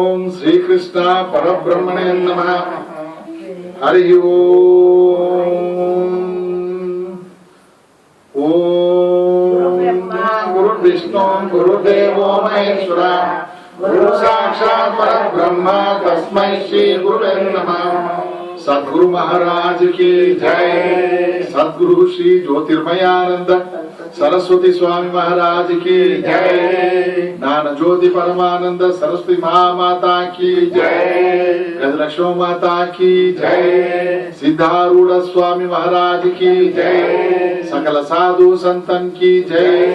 ओम श्री कृष्ण पर ब्रह्मणे नम हरि गुरुदेव महेश्वर। गुरु साक्षात पर तस्मै तस्म श्री गुरुवे नम। सदगुरु महाराज की जय। सदगुरु श्री ज्योतिर्मयानंद, सरस्वती स्वामी महाराज की जय। नान ज्योति परमानंद, सरस्वती महामाता की जय। गजलक्ष्मी माता की जय। सिद्धारूढ़ स्वामी महाराज की जय। सकल साधु संतन की जय।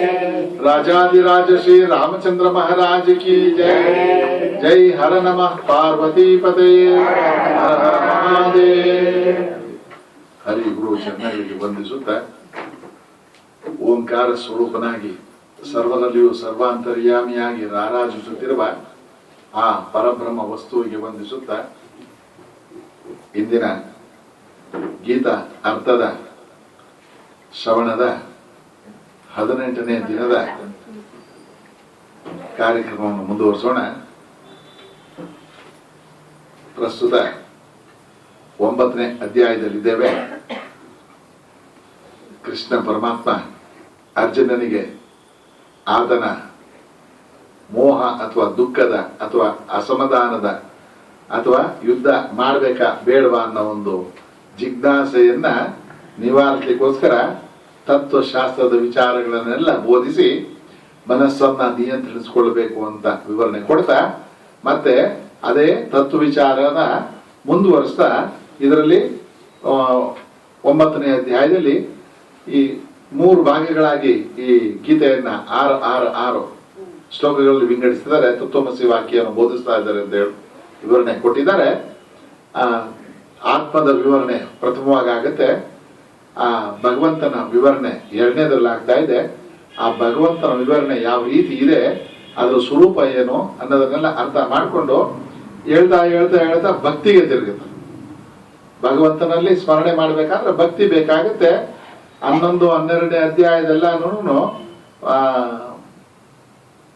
राजाधिराज श्री रामचंद्र महाराज की जय। जय हर नमः, पार्वती पते। हर हर ಹರಿ ಗುರು ಚೆನ್ನಾಗಿ ಬಂಧಿಸುತ್ತ ಓಂಕಾರ ಸ್ವರೂಪನಾಗಿ ಸರ್ವದಲ್ಲಿಯೂ ಸರ್ವಾಂತರ್ಯಾಮಿಯಾಗಿ ರಾರಾಜಿಸುತ್ತಿರುವ ಆ ಪರಬ್ರಹ್ಮ ವಸ್ತುವಿಗೆ ವಂದಿಸುತ್ತ, ಇಂದಿನ ಗೀತಾ ಅರ್ಥದ ಶ್ರವಣದ ಹದಿನೆಂಟನೇ ದಿನದ ಕಾರ್ಯಕ್ರಮವನ್ನು ಮುಂದುವರಿಸೋಣ. ಪ್ರಸ್ತುತ ಒಂಬತ್ತನೇ ಅಧ್ಯಾಯದಲ್ಲಿದ್ದೇವೆ. ಕೃಷ್ಣ ಪರಮಾತ್ಮ ಅರ್ಜುನನಿಗೆ ಆತನ ಮೋಹ ಅಥವಾ ದುಃಖದ ಅಥವಾ ಅಸಮಾಧಾನದ ಅಥವಾ ಯುದ್ಧ ಮಾಡಬೇಕಾ ಬೇಡವಾ ಅನ್ನೋ ಒಂದು ಜಿಜ್ಞಾಸೆಯನ್ನ ನಿವಾರಿಸಲಿಕ್ಕೋಸ್ಕರ ತತ್ವಶಾಸ್ತ್ರದ ವಿಚಾರಗಳನ್ನೆಲ್ಲ ಬೋಧಿಸಿ ಮನಸ್ಸನ್ನ ನಿಯಂತ್ರಿಸಿಕೊಳ್ಬೇಕು ಅಂತ ವಿವರಣೆ ಕೊಡ್ತಾ, ಮತ್ತೆ ಅದೇ ತತ್ವ ವಿಚಾರನ ಮುಂದುವರಿಸ್ತಾ ಇದರಲ್ಲಿ ಒಂಬತ್ತನೇ ಅಧ್ಯಾಯದಲ್ಲಿ ಈ ಮೂರು ಭಾಗಗಳಾಗಿ ಈ ಗೀತೆಯನ್ನ ಆರು ಆರು ಆರು ಶ್ಲೋಕಗಳಲ್ಲಿ ವಿಂಗಡಿಸಿದ್ದಾರೆ. ತತ್ವಮಸಿ ವಾಕ್ಯವನ್ನು ಬೋಧಿಸ್ತಾ ಇದ್ದಾರೆ ಅಂತ ಹೇಳಿ ವಿವರಣೆ ಕೊಟ್ಟಿದ್ದಾರೆ. ಆ, ಆತ್ಮದ ವಿವರಣೆ ಪ್ರಥಮವಾಗಿ ಆಗುತ್ತೆ ಆ, ಭಗವಂತನ ವಿವರಣೆ ಎರಡನೇದ್ರಲ್ಲಿ ಆಗ್ತಾ ಇದೆ. ಆ ಭಗವಂತನ ವಿವರಣೆ ಯಾವ ರೀತಿ ಇದೆ, ಅದರ ಸ್ವರೂಪ ಏನು ಅನ್ನೋದನ್ನೆಲ್ಲ ಅರ್ಥ ಮಾಡಿಕೊಂಡು ಹೇಳ್ತಾ ಹೇಳ್ತಾ ಹೇಳ್ತಾ ಭಕ್ತಿಗೆ ತಿರುಗುತ್ತೆ. ಭಗವಂತನಲ್ಲಿ ಸ್ಮರಣೆ ಮಾಡ್ಬೇಕಾದ್ರೆ ಭಕ್ತಿ ಬೇಕಾಗುತ್ತೆ. ಹನ್ನೊಂದು, ಹನ್ನೆರಡನೇ ಅಧ್ಯಾಯದೆಲ್ಲಾನು ಆ,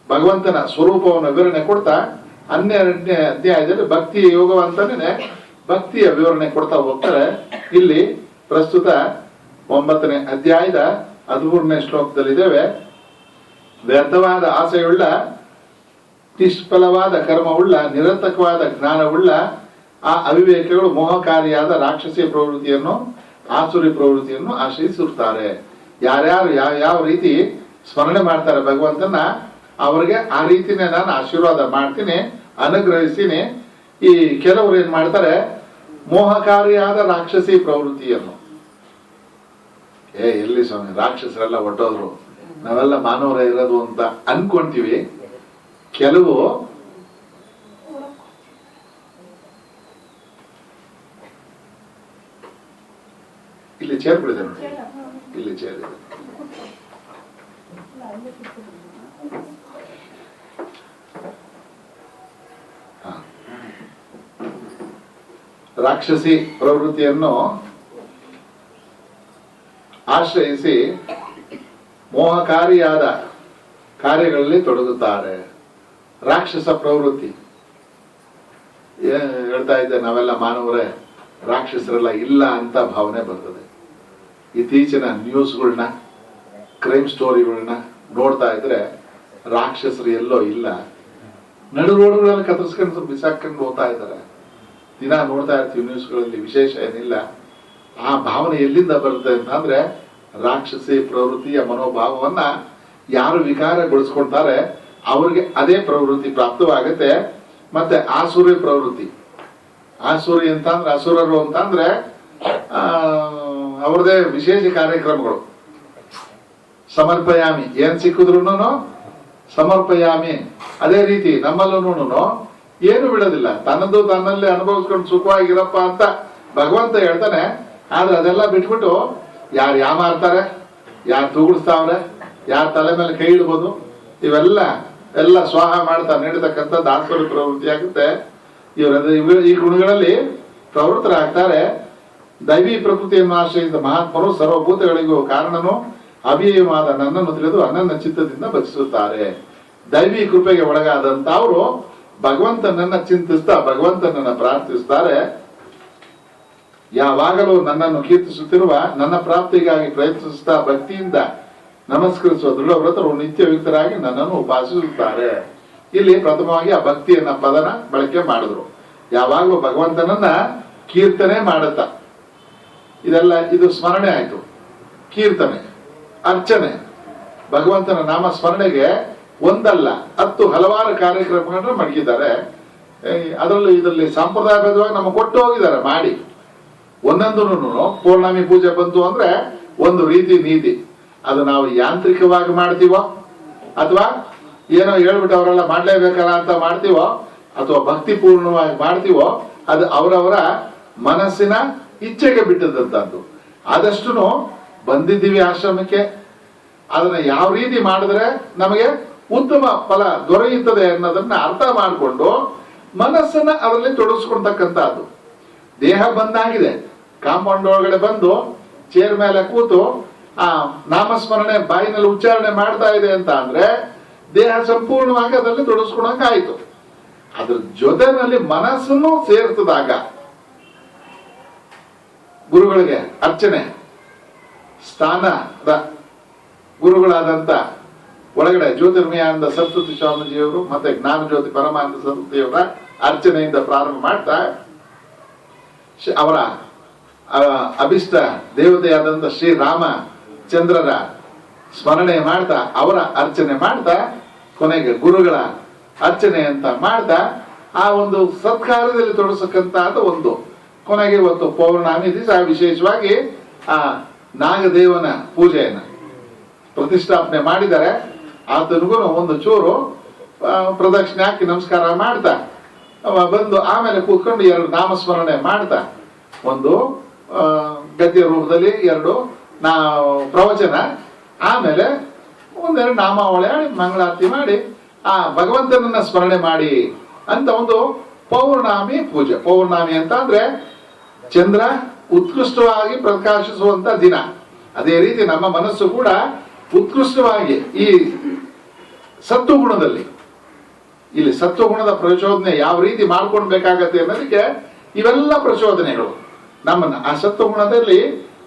ಭಗವಂತನ ಸ್ವರೂಪವನ್ನು ವಿವರಣೆ ಕೊಡ್ತಾ, ಹನ್ನೆರಡನೇ ಅಧ್ಯಾಯದಲ್ಲಿ ಭಕ್ತಿ ಯೋಗವಂತನೇ ಭಕ್ತಿಯ ವಿವರಣೆ ಕೊಡ್ತಾ ಹೋಗ್ತಾರೆ. ಇಲ್ಲಿ ಪ್ರಸ್ತುತ ಒಂಬತ್ತನೇ ಅಧ್ಯಾಯದ ಹದಿಮೂರನೇ ಶ್ಲೋಕದಲ್ಲಿದ್ದೇವೆ. ವ್ಯರ್ಥವಾದ ಆಸೆಯುಳ್ಳ, ನಿಷ್ಫಲವಾದ ಕರ್ಮವುಳ್ಳ ನಿರಂತಕವಾದ ಜ್ಞಾನವುಳ್ಳ ಆ ಅವಿವೇಕಗಳು ಮೋಹಕಾರಿಯಾದ ರಾಕ್ಷಸಿ ಪ್ರವೃತ್ತಿಯನ್ನು, ಆಸುರಿ ಪ್ರವೃತ್ತಿಯನ್ನು ಆಶ್ರಯಿಸಿರ್ತಾರೆ ಯಾರ್ಯಾರು ಯಾವ ಯಾವ ರೀತಿ ಸ್ಮರಣೆ ಮಾಡ್ತಾರೆ ಭಗವಂತನ, ಅವರಿಗೆ ಆ ರೀತಿನೇ ನಾನು ಆಶೀರ್ವಾದ ಮಾಡ್ತೀನಿ, ಅನುಗ್ರಹಿಸ್ತೀನಿ. ಈ ಕೆಲವರು ಏನ್ ಮಾಡ್ತಾರೆ? ಮೋಹಕಾರಿಯಾದ ರಾಕ್ಷಸಿ ಪ್ರವೃತ್ತಿಯನ್ನು. ಏ, ಎಲ್ಲಿ ಸ್ವಾಮಿ, ರಾಕ್ಷಸರೆಲ್ಲ ಒಟ್ಟೋದ್ರು. ನಾವೆಲ್ಲ ಮಾನವರೇ ಇರೋದು ಅಂತ ಅನ್ಕೊಂತೀವಿ. ಕೆಲವು ಇಲ್ಲಿ ಚೇರ್ ಬಿಡಿದೆ ಇಲ್ಲಿ ಚೇರ್ ಇದೆ ರಾಕ್ಷಸಿ ಪ್ರವೃತ್ತಿಯನ್ನು ಆಶ್ರಯಿಸಿ ಮೋಹಕಾರಿಯಾದ ಕಾರ್ಯಗಳಲ್ಲಿ ತೊಡಗುತ್ತಾರೆ. ರಾಕ್ಷಸ ಪ್ರವೃತ್ತಿ. ಹೇಳ್ತಾ ಇದ್ದೆ ನಾವೆಲ್ಲ ಮಾನವರೇ, ರಾಕ್ಷಸರೆಲ್ಲ ಇಲ್ಲ ಅಂತ ಭಾವನೆ ಬರ್ತದೆ. ಇತ್ತೀಚಿನ ನ್ಯೂಸ್ಗಳನ್ನ ಕ್ರೈಮ್ ಸ್ಟೋರಿಗಳನ್ನ ನೋಡ್ತಾ ಇದ್ರೆ ರಾಕ್ಷಸರು ಎಲ್ಲೋ ಇಲ್ಲ. ನಡು ರೋಡ್ಗಳಲ್ಲಿ ಕತ್ತರಿಸ್ಕೊಂಡು ಬಿಸಾಕೊಂಡು ಹೋಗ್ತಾ ಇದ್ದಾರೆ. ದಿನ ನೋಡ್ತಾ ಇರ್ತೀವಿ ನ್ಯೂಸ್ಗಳಲ್ಲಿ ವಿಶೇಷ ಏನಿಲ್ಲ. ಆ ಭಾವನೆ ಎಲ್ಲಿಂದ ಬರುತ್ತೆ ಅಂತಂದ್ರೆ ರಾಕ್ಷಸಿ ಪ್ರವೃತ್ತಿಯ ಮನೋಭಾವವನ್ನ ಯಾರು ವಿಕಾರಗೊಳಿಸ್ಕೊಳ್ತಾರೆ ಅವ್ರಿಗೆ ಅದೇ ಪ್ರವೃತ್ತಿ ಪ್ರಾಪ್ತವಾಗುತ್ತೆ. ಮತ್ತೆ ಆಸುರಿ ಪ್ರವೃತ್ತಿ. ಆಸುರಿ ಅಂತಂದ್ರೆ ಅಸುರರು ಅಂತಂದ್ರೆ ಆ, ಅವ್ರದೇ ವಿಶೇಷ ಕಾರ್ಯಕ್ರಮಗಳು. ಸಮರ್ಪಯಾಮಿ. ಏನ್ ಸಿಕ್ಕಿದ್ರು ಸಮರ್ಪಯಾಮಿ. ಅದೇ ರೀತಿ ನಮ್ಮಲ್ಲೂ ಏನು ಬಿಡೋದಿಲ್ಲ. ತನ್ನದು ತನ್ನಲ್ಲಿ ಅನುಭವಿಸ್ಕೊಂಡು ಸುಖವಾಗಿರಪ್ಪ ಅಂತ ಭಗವಂತ ಹೇಳ್ತಾನೆ. ಆದ್ರೆ ಅದೆಲ್ಲ ಬಿಟ್ಬಿಟ್ಟು ಯಾರು ಯಾಮಾರ್ತಾರೆ ಯಾರು ತೂಗುಡಿಸ್ತಾವ್ರೆ ಯಾರ ತಲೆ ಮೇಲೆ ಕೈ ಇಡ್ಬೋದು, ಇವೆಲ್ಲ, ಎಲ್ಲ ಸ್ವಾಹ ಮಾಡ್ತಾ ನೀಡತಕ್ಕಂಥ ದಾಸೋರಿ ಪ್ರವೃತ್ತಿ ಆಗುತ್ತೆ ಇವರ ಈ ಗುಣಗಳಲ್ಲಿ ಪ್ರವೃತ್ತರಾಗ್ತಾರೆ. ದೈವಿ ಪ್ರಕೃತಿಯನ್ನು ಆಶ್ರಯಿಸಿದ ಮಹಾತ್ಮರು ಸರ್ವಭೂತಗಳಿಗೂ ಕಾರಣನು ಅವ್ಯಯವಾದ ನನ್ನನ್ನು ತಿಳಿದು ಅನನ್ನ ಚಿತ್ತದಿಂದ ಭಜಿಸುತ್ತಾರೆ. ದೈವಿ ಕೃಪೆಗೆ ಒಳಗಾದಂತ ಅವರು ಭಗವಂತನನ್ನ ಚಿಂತಿಸ್ತಾ ಭಗವಂತನನ್ನ ಪ್ರಾರ್ಥಿಸುತ್ತಾರೆ ಯಾವಾಗಲೂ ನನ್ನನ್ನು ಕೀರ್ತಿಸುತ್ತಿರುವ ನನ್ನ ಪ್ರಾಪ್ತಿಗಾಗಿ ಪ್ರಯತ್ನಿಸುತ್ತಾ ಭಕ್ತಿಯಿಂದ ನಮಸ್ಕರಿಸುವ ದೃಢವ್ರತರು ನಿತ್ಯಯುಕ್ತರಾಗಿ ನನ್ನನ್ನು ಉಪಾಸಿಸುತ್ತಾರೆ. ಇಲ್ಲಿ ಪ್ರಥಮವಾಗಿ ಆ ಭಕ್ತಿಯನ್ನ ಪದನ ಬಳಕೆ ಮಾಡಿದ್ರು. ಯಾವಾಗಲೂ ಭಗವಂತನನ್ನ ಕೀರ್ತನೆ ಮಾಡುತ್ತ ಇದೆಲ್ಲ ಇದು ಸ್ಮರಣೆ ಆಯಿತು. ಕೀರ್ತನೆ, ಅರ್ಚನೆ. ಭಗವಂತನ ನಾಮ ಸ್ಮರಣೆಗೆ ಒಂದಲ್ಲ, ಹತ್ತು ಹಲವಾರು ಕಾರ್ಯಕ್ರಮಗಳನ್ನು ಮಡಗಿದ್ದಾರೆ. ಅದರಲ್ಲೂ ಇದರಲ್ಲಿ ಸಂಪ್ರದಾಯಬದ್ಧವಾಗಿ ನಮಗೆ ಕೊಟ್ಟು ಹೋಗಿದ್ದಾರೆ, ಮಾಡಿ. ಒಂದೊಂದು ಪೌರ್ಣಮಿ ಪೂಜೆ ಬಂತು ಅಂದ್ರೆ ಒಂದು ರೀತಿ ನೀತಿ. ಅದು ನಾವು ಯಾಂತ್ರಿಕವಾಗಿ ಮಾಡ್ತೀವೋ, ಅಥವಾ ಏನೋ ಹೇಳ್ಬಿಟ್ಟು ಅವರೆಲ್ಲ ಮಾಡ್ಲೇಬೇಕಲ್ಲ ಅಂತ ಮಾಡ್ತೀವೋ, ಅಥವಾ ಭಕ್ತಿ ಪೂರ್ಣವಾಗಿ ಮಾಡ್ತೀವೋ, ಅದು ಅವರವರ ಮನಸ್ಸಿನ ಇಚ್ಛೆಗೆ ಬಿಟ್ಟಿದ್ದಂಥದ್ದು ಆದಷ್ಟು ಬಂದಿದ್ದೀವಿ ಆಶ್ರಮಕ್ಕೆ. ಅದನ್ನ ಯಾವ ರೀತಿ ಮಾಡಿದ್ರೆ ನಮಗೆ ಉತ್ತಮ ಫಲ ದೊರೆಯುತ್ತದೆ ಅನ್ನೋದನ್ನ ಅರ್ಥ ಮಾಡಿಕೊಂಡು ಮನಸ್ಸನ್ನ ಅದರಲ್ಲಿ ತೊಡಗಿಸ್ಕೊಳ್ತಕ್ಕಂಥದ್ದು. ದೇಹ ಬಂದಾಗಿದೆ. ಕಾಂಪೌಂಡ್ ಒಳಗಡೆ ಬಂದು ಚೇರ್ ಮೇಲೆ ಕೂತು ಆ ನಾಮಸ್ಮರಣೆ ಬಾಯಿನಲ್ಲಿ ಉಚ್ಚಾರಣೆ ಮಾಡ್ತಾ ಇದೆ ಅಂತ ಅಂದ್ರೆ ದೇಹ ಸಂಪೂರ್ಣವಾಗಿ ಅದರಲ್ಲಿ ತೊಡಗಿಸ್ಕೊಳಂಗ ಆಯ್ತು ಅದ್ರ ಜೊತೆನಲ್ಲಿ ಮನಸ್ಸನ್ನು ಸೇರ್ತದಾಗ ಗುರುಗಳಿಗೆ ಅರ್ಚನೆ ಸ್ಥಾನದ ಗುರುಗಳಾದಂತ ಒಳಗಡೆ ಜ್ಯೋತಿರ್ಮಯಾನಂದ ಸರಸ್ವತಿ ಸ್ವಾಮೀಜಿಯವರು ಮತ್ತೆ ಜ್ಞಾನ ಜ್ಯೋತಿ ಪರಮಾನಂದ ಸರಸ್ವತಿಯವರ ಅರ್ಚನೆಯಿಂದ ಪ್ರಾರಂಭ ಮಾಡ್ತಾ ಅವರ ಅಭಿಷ್ಟ ದೇವತೆಯಾದಂತ ಶ್ರೀರಾಮ ಚಂದ್ರರ ಸ್ಮರಣೆ ಮಾಡ್ತಾ, ಅವರ ಅರ್ಚನೆ ಮಾಡ್ತಾ, ಕೊನೆಗೆ ಗುರುಗಳ ಅರ್ಚನೆ ಅಂತ ಮಾಡ್ತಾ, ಆ ಒಂದು ಸತ್ಕಾರದಲ್ಲಿ ತೊಡಸಕ್ಕಂತಹ ಒಂದು ಕೊನೆಗೆ ಇವತ್ತು ಪೌರ್ಣಾಮಿ ದಿವಸ, ವಿಶೇಷವಾಗಿ ಆ ನಾಗದೇವನ ಪೂಜೆಯನ್ನ ಪ್ರತಿಷ್ಠಾಪನೆ ಮಾಡಿದರೆ ಆತನಿಗೂ ಒಂದು ಚೂರು ಪ್ರದಕ್ಷಿಣೆ ಹಾಕಿ ನಮಸ್ಕಾರ ಮಾಡ್ತಾ ಬಂದು ಆಮೇಲೆ ಕೂತ್ಕೊಂಡು ಎರಡು ನಾಮಸ್ಮರಣೆ ಮಾಡ್ತಾ, ಒಂದು ಗದ್ಯ ರೂಪದಲ್ಲಿ ಎರಡು ನಾ, ಪ್ರವಚನ, ಆಮೇಲೆ ಒಂದೆರಡು ನಾಮಾವಳಿ ಮಂಗಳಾರತಿ ಮಾಡಿ, ಆ ಭಗವಂತನನ್ನ ಸ್ಮರಣೆ ಮಾಡಿ ಅಂತ ಒಂದು ಪೌರ್ಣಾಮಿ ಪೂಜೆ. ಪೌರ್ಣಾಮಿ ಅಂತ ಅಂದ್ರೆ ಚಂದ್ರ ಉತ್ಕೃಷ್ಟವಾಗಿ ಪ್ರಕಾಶಿಸುವಂತ ದಿನ. ಅದೇ ರೀತಿ ನಮ್ಮ ಮನಸ್ಸು ಕೂಡ ಉತ್ಕೃಷ್ಟವಾಗಿ ಈ ಸತ್ವ ಗುಣದಲ್ಲಿ, ಇಲ್ಲಿ ಸತ್ವ ಗುಣದ ಪ್ರಚೋದನೆ ಯಾವ ರೀತಿ ಮಾಡ್ಕೊಳ್ಬೇಕಾಗತ್ತೆ ಅನ್ನೋದಕ್ಕೆ ಇವೆಲ್ಲ ಪ್ರಚೋದನೆಗಳು. ನಮ್ಮನ್ನ ಆ ಸತ್ವ ಗುಣದಲ್ಲಿ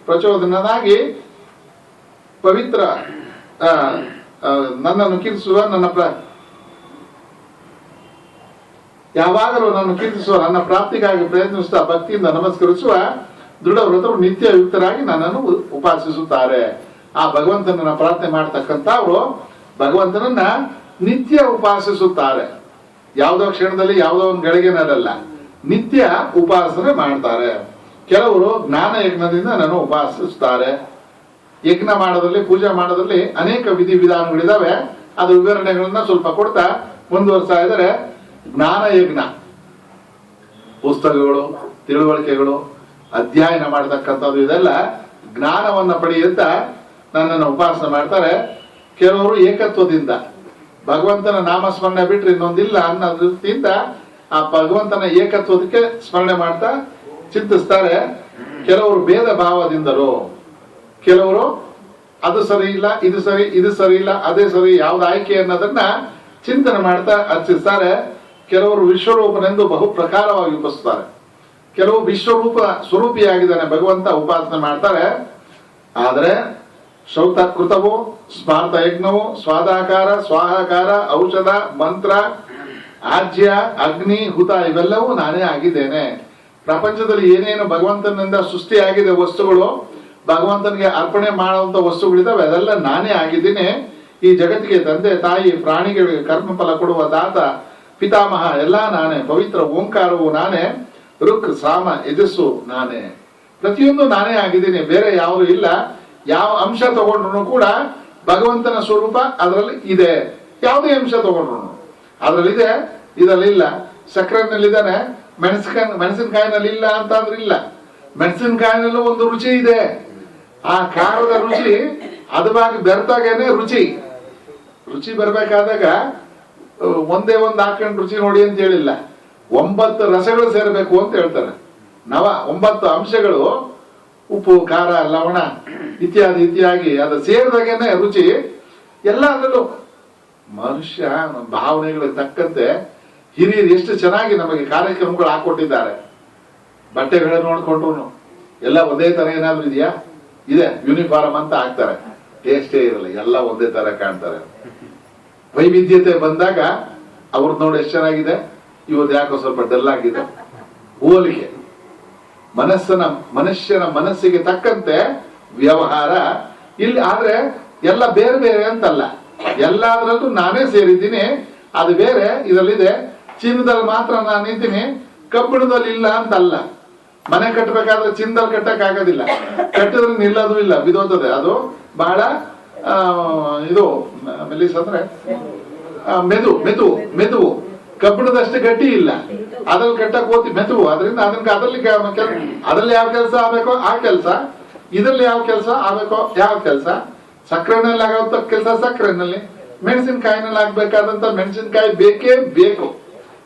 ಪ್ರಚೋದನನಾಗಿ ಪವಿತ್ರ ನನ್ನನ್ನು ಕಿರಿಸುವ ನನ್ನ ಯಾವಾಗಲೂ ನನ್ನ ಕೀರ್ತಿಸುವ ನನ್ನ ಪ್ರಾಪ್ತಿಗಾಗಿ ಪ್ರಯತ್ನಿಸುತ್ತಾ ಭಕ್ತಿಯಿಂದ ನಮಸ್ಕರಿಸುವ ದೃಢ ವ್ರತರು ನಿತ್ಯ ಯುಕ್ತರಾಗಿ ನನ್ನನ್ನು ಉಪಾಸಿಸುತ್ತಾರೆ. ಆ ಭಗವಂತನನ್ನ ಪ್ರಾರ್ಥನೆ ಮಾಡ್ತಕ್ಕಂಥ ಅವರು ಭಗವಂತನನ್ನ ನಿತ್ಯ ಉಪಾಸಿಸುತ್ತಾರೆ. ಯಾವುದೋ ಕ್ಷಣದಲ್ಲಿ ಯಾವುದೋ ಒಂದು ಗಳಿಗೆನಲ್ಲ ನಿತ್ಯ ಉಪಾಸನೆ ಮಾಡ್ತಾರೆ. ಕೆಲವರು ಜ್ಞಾನ ಯಜ್ಞದಿಂದ ನಾನು ಉಪಾಸಿಸುತ್ತಾರೆ. ಯಜ್ಞ ಮಾಡೋದ್ರಲ್ಲಿ, ಪೂಜೆ ಮಾಡೋದ್ರಲ್ಲಿ ಅನೇಕ ವಿಧಿ ವಿಧಾನಗಳಿದಾವೆ ಅದು ವಿವರಣೆಗಳನ್ನ ಸ್ವಲ್ಪ ಕೊಡ್ತಾ ಮುಂದುವರ್ಸ್ತಾ ಇದ್ದಾರೆ. ಜ್ಞಾನ ಯಜ್ಞ ಪುಸ್ತಕಗಳು, ತಿಳುವಳಿಕೆಗಳು, ಅಧ್ಯಯನ ಮಾಡತಕ್ಕಂಥದ್ದು, ಇದೆಲ್ಲ ಜ್ಞಾನವನ್ನ ಪಡೆಯುತ್ತ ನನ್ನನ್ನು ಉಪಾಸನೆ ಮಾಡ್ತಾರೆ. ಕೆಲವರು ಏಕತ್ವದಿಂದ, ಭಗವಂತನ ನಾಮಸ್ಮರಣೆ ಬಿಟ್ಟರೆ ಇನ್ನೊಂದಿಲ್ಲ ಅನ್ನೋ ದೃಷ್ಟಿಯಿಂದ ಆ ಭಗವಂತನ ಏಕತ್ವದಕ್ಕೆ ಸ್ಮರಣೆ ಮಾಡ್ತಾ ಚಿಂತಿಸ್ತಾರೆ. ಕೆಲವರು ಭೇದ ಭಾವದಿಂದಲೂ, ಕೆಲವರು ಅದು ಸರಿ ಇಲ್ಲ, ಇದು ಸರಿ ಇದು ಸರಿ ಇಲ್ಲ, ಅದೇ ಸರಿ, ಯಾವ್ದು ಆಯ್ಕೆ ಅನ್ನೋದನ್ನ ಚಿಂತನೆ ಮಾಡ್ತಾ ಅರ್ಚಿಸ್ತಾರೆ. ಕೆಲವರು ವಿಶ್ವರೂಪನೆಂದು ಬಹು ಪ್ರಕಾರವಾಗಿ ಉಪಿಸ್ತಾರೆ ಕೆಲವು ವಿಶ್ವರೂಪ ಸ್ವರೂಪಿಯಾಗಿದ್ದಾನೆ ಭಗವಂತ ಉಪಾಸನೆ ಮಾಡ್ತಾರೆ. ಆದರೆ ಶೌತ ಕೃತವು ಸ್ಮಾರ್ಥ ಯಜ್ಞವು, ಸ್ವಾದಾಕಾರ, ಸ್ವಾಹಾಕಾರ, ಔಷಧ, ಮಂತ್ರ, ಆಜ್ಯ, ಅಗ್ನಿ, ಹುತ ಇವೆಲ್ಲವೂ ನಾನೇ ಆಗಿದ್ದೇನೆ. ಪ್ರಪಂಚದಲ್ಲಿ ಏನೇನು ಭಗವಂತನಿಂದ ಸೃಷ್ಟಿಯಾಗಿದೆ ವಸ್ತುಗಳು, ಭಗವಂತನಿಗೆ ಅರ್ಪಣೆ ಮಾಡುವಂತ ವಸ್ತುಗಳಿದ್ದಾವೆ, ಅದೆಲ್ಲ ನಾನೇ ಆಗಿದ್ದೀನಿ. ಈ ಜಗತ್ತಿಗೆ ತಂದೆ, ತಾಯಿ, ಪ್ರಾಣಿಗಳಿಗೆ ಕರ್ಮಫಲ ಕೊಡುವ ದಾತ ಪಿತಾಮಹ, ಎಲ್ಲ ನಾನೇ, ಪವಿತ್ರ ಓಂಕಾರವು ನಾನೇ, ರುಕ್, ಸಾಮ ಯಜಸ್ಸು ನಾನೇ. ಪ್ರತಿಯೊಂದು ನಾನೇ ಆಗಿದ್ದೀನಿ, ಬೇರೆ ಯಾವುದು ಇಲ್ಲ. ಯಾವ ಅಂಶ ತಗೊಂಡ್ರು ಕೂಡ ಭಗವಂತನ ಸ್ವರೂಪ ಅದರಲ್ಲಿ ಇದೆ. ಯಾವುದೇ ಅಂಶ ತಗೊಂಡ್ರು ಅದ್ರಲ್ಲಿದೆ ಇದರಲ್ಲಿ ಇಲ್ಲ ಸಕ್ಕರೆನಲ್ಲಿದ್ದಾನೆ ಮೆಣಸಿನ ಮೆಣಸಿನಕಾಯಿನಲ್ಲಿ ಇಲ್ಲ ಅಂತ ಅಂದ್ರೆ ಇಲ್ಲ. ಮೆಣಸಿನಕಾಯಿನಲ್ಲೂ ಒಂದು ರುಚಿ ಇದೆ. ಆ ಖಾರದ ರುಚಿ ಅದವಾಗಿ ಬೆರೆತಾಗೇನೆ ರುಚಿ. ರುಚಿ ಬರ್ಬೇಕಾದಾಗ ಒಂದೇ ಒಂದು ಹಾಕೊಂಡು ರುಚಿ ನೋಡಿ ಅಂತ ಹೇಳಿಲ್ಲ. ಒಂಬತ್ತು ರಸಗಳು ಸೇರಬೇಕು ಅಂತ ಹೇಳ್ತಾರೆ. ನವ, ಒಂಬತ್ತು ಅಂಶಗಳು, ಉಪ್ಪು, ಖಾರ, ಲವಣ ಇತ್ಯಾದಿ ಇತ್ಯಾದಿ. ಅದು ಸೇರಿದಾಗೇನೆ ರುಚಿ ಎಲ್ಲ ಅದರಲ್ಲೂ ಮನುಷ್ಯ ಭಾವನೆಗಳಿಗೆ ತಕ್ಕಂತೆ ಹಿರಿಯರು ಎಷ್ಟು ಚೆನ್ನಾಗಿ ನಮಗೆ ಕಾರ್ಯಕ್ರಮಗಳು ಹಾಕೊಟ್ಟಿದ್ದಾರೆ. ಬಟ್ಟೆಗಳ ನೋಡ್ಕೊಂಡ್ರು ಎಲ್ಲ ಒಂದೇ ತರ ಏನಾದ್ರೂ ಇದೆಯಾ? ಇದೆ ಯೂನಿಫಾರ್ಮ್ ಅಂತ ಹಾಕ್ತಾರೆ. ಟೇಸ್ಟೇ ಇರಲ್ಲ, ಎಲ್ಲ ಒಂದೇ ತರ ಕಾಣ್ತಾರೆ. ವೈವಿಧ್ಯತೆ ಬಂದಾಗ ಅವ್ರದ್ದು ನೋಡಿ ಎಷ್ಟು ಚೆನ್ನಾಗಿದೆ. ಇವತ್ತು ಯಾಕೋ ಸ್ವಲ್ಪ ಡಲ್ ಆಗಿದೆ. ಹೋಲಿಕೆ. ಮನಸ್ಸನ, ಮನುಷ್ಯನ ಮನಸ್ಸಿಗೆ ತಕ್ಕಂತೆ ವ್ಯವಹಾರ. ಇಲ್ಲಿ ಆದ್ರೆ ಎಲ್ಲ ಬೇರೆ ಬೇರೆ ಅಂತಲ್ಲ. ಎಲ್ಲಾದ್ರಲ್ಲೂ ನಾನೇ ಸೇರಿದ್ದೀನಿ. ಅದು ಬೇರೆ, ಇದರಲ್ಲಿದೆ. ಚಿನ್ನದಲ್ಲಿ ಮಾತ್ರ ನಾನು ಇದ್ದೀನಿ ಕಬ್ಬಿಣದಲ್ಲಿ ಇಲ್ಲ ಅಂತಲ್ಲ. ಮನೆ ಕಟ್ಟಬೇಕಾದ್ರೆ ಚಿನ್ನದಲ್ಲಿ ಕಟ್ಟಕ್ ಆಗೋದಿಲ್ಲ ಕಟ್ಟಿದ್ರೆ ನಿಲ್ಲೋದು ಇಲ್ಲ. ಬಿದೋತದೆ ಅದು ಬಹಳ ಇದು, ಮೆಲ್ಲಿಸ್ ಅಂದ್ರೆ? ಮೆದು ಮೆದು ಮೆದುವು ಕಬ್ಬಿಣದಷ್ಟು ಗಟ್ಟಿ ಇಲ್ಲ. ಅದ್ರಲ್ಲಿ ಕಟ್ಟಕ್ ಹೋತಿ ಮೆದುವು ಅದರಿಂದ ಅದನ್ನ ಅದ್ರಲ್ಲಿ ಅದ್ರಲ್ಲಿ ಯಾವ ಕೆಲಸ ಆಗ್ಬೇಕೋ ಆ ಕೆಲಸ. ಇದ್ರಲ್ಲಿ ಯಾವ ಕೆಲಸ ಆಗ್ಬೇಕೋ ಯಾವ ಕೆಲಸ. ಸಕ್ಕರೆನಲ್ಲಿ ಆಗೋ ಕೆಲಸ ಸಕ್ಕರೆನಲ್ಲಿ. ಮೆಣಸಿನಕಾಯಿನಲ್ಲಿ ಆಗ್ಬೇಕಾದಂತ ಮೆಣಸಿನಕಾಯಿ ಬೇಕೇ ಬೇಕು.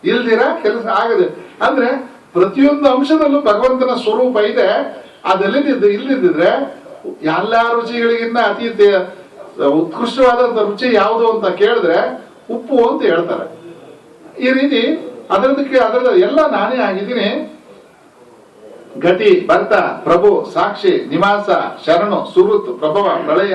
ಇಲ್ದಿರ ಕೆಲಸ ಆಗದೆ. ಅಂದ್ರೆ ಪ್ರತಿಯೊಂದು ಅಂಶದಲ್ಲೂ ಭಗವಂತನ ಸ್ವರೂಪ ಇದೆ. ಅದೆಲ್ಲಿದ್ದು ಇಲ್ಲಿದ್ರೆ ಎಲ್ಲಾ ರುಚಿಗಳಿಗಿನ್ನ ಅತಿ ಉತ್ಕೃಷ್ಟವಾದಂತ ರುಚಿ ಯಾವುದು ಅಂತ ಕೇಳಿದ್ರೆ ಉಪ್ಪು ಅಂತ ಹೇಳ್ತಾರೆ. ಈ ರೀತಿ ಅದರದಕ್ಕೆ ಅದರ ಎಲ್ಲ ನಾನೇ ಆಗಿದ್ದೀನಿ. ಗತಿ, ಭರ್ತ, ಪ್ರಭು, ಸಾಕ್ಷಿ, ನಿವಾಸ, ಶರಣು ಸುರುತ್ ಪ್ರಭವ, ಪ್ರಳಯ,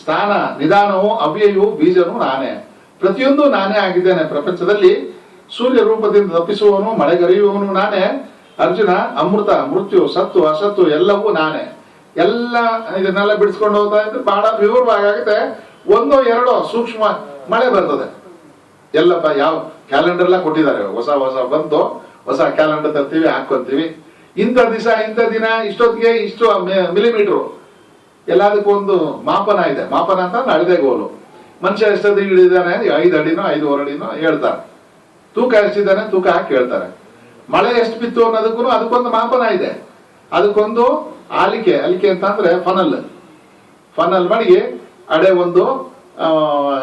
ಸ್ಥಾನ, ನಿಧಾನವು, ಅವ್ಯಯವು, ಬೀಜನು ನಾನೇ. ಪ್ರತಿಯೊಂದು ನಾನೇ ಆಗಿದ್ದೇನೆ ಪ್ರಪಂಚದಲ್ಲಿ. ಸೂರ್ಯ ರೂಪದಿಂದ ತಪ್ಪಿಸುವವನು ಮಳೆಗರೆಯುವವನು ನಾನೇ. ಅರ್ಜುನ, ಅಮೃತ, ಮೃತ್ಯು, ಸತ್ತು, ಅಸತ್ತು ಎಲ್ಲವೂ ನಾನೇ. ಎಲ್ಲ ಇದನ್ನೆಲ್ಲ ಬಿಡಿಸ್ಕೊಂಡು ಹೋಗ್ತಾ ಇದ್ರೆ ಬಹಳ ವಿವರವಾಗುತ್ತೆ ಒಂದೋ ಎರಡೋ ಸೂಕ್ಷ್ಮ ಮಳೆ ಬರ್ತದೆ. ಎಲ್ಲಪ್ಪ, ಯಾವ ಕ್ಯಾಲೆಂಡರ್ ಎಲ್ಲ ಕೊಟ್ಟಿದ್ದಾರೆ. ಹೊಸ ಹೊಸ ಬಂತು. ಹೊಸ ಕ್ಯಾಲೆಂಡರ್ ತರ್ತೀವಿ ಹಾಕೊಂತೀವಿ ಇಂಥ ದಿವಸ, ಇಂಥ ದಿನ, ಇಷ್ಟೊತ್ತಿಗೆ ಇಷ್ಟು ಮಿಲಿಮೀಟರ್ ಎಲ್ಲದಕ್ಕೂ ಒಂದು ಮಾಪನ ಇದೆ. ಮಾಪನ ಅಂತ ಅಳತೆಗೋಲು ಮನುಷ್ಯ ಎಷ್ಟೊತ್ತಿಗೆ ಇಳಿದಾನೆ ಐದು ಅಡಿನೋ, ಐದುವರೆ ಅಡಿನೋ ಹೇಳ್ತಾರೆ. ತೂಕ ಎಷ್ಟಿದ್ದಾನೆ ತೂಕ ಹಾಕಿ ಹೇಳ್ತಾರೆ. ಮಳೆ ಎಷ್ಟು ಬಿತ್ತು ಅನ್ನೋದಕ್ಕೂ ಅದಕ್ಕೊಂದು ಮಾಪನ ಇದೆ. ಅದಕ್ಕೊಂದು ಆಲಿಕೆ ಅಲಿಕೆ ಅಂತ ಅಂದ್ರೆ ಫನಲ್ ಫನಲ್ ಮಾಡಿ ಅಡೆ ಒಂದು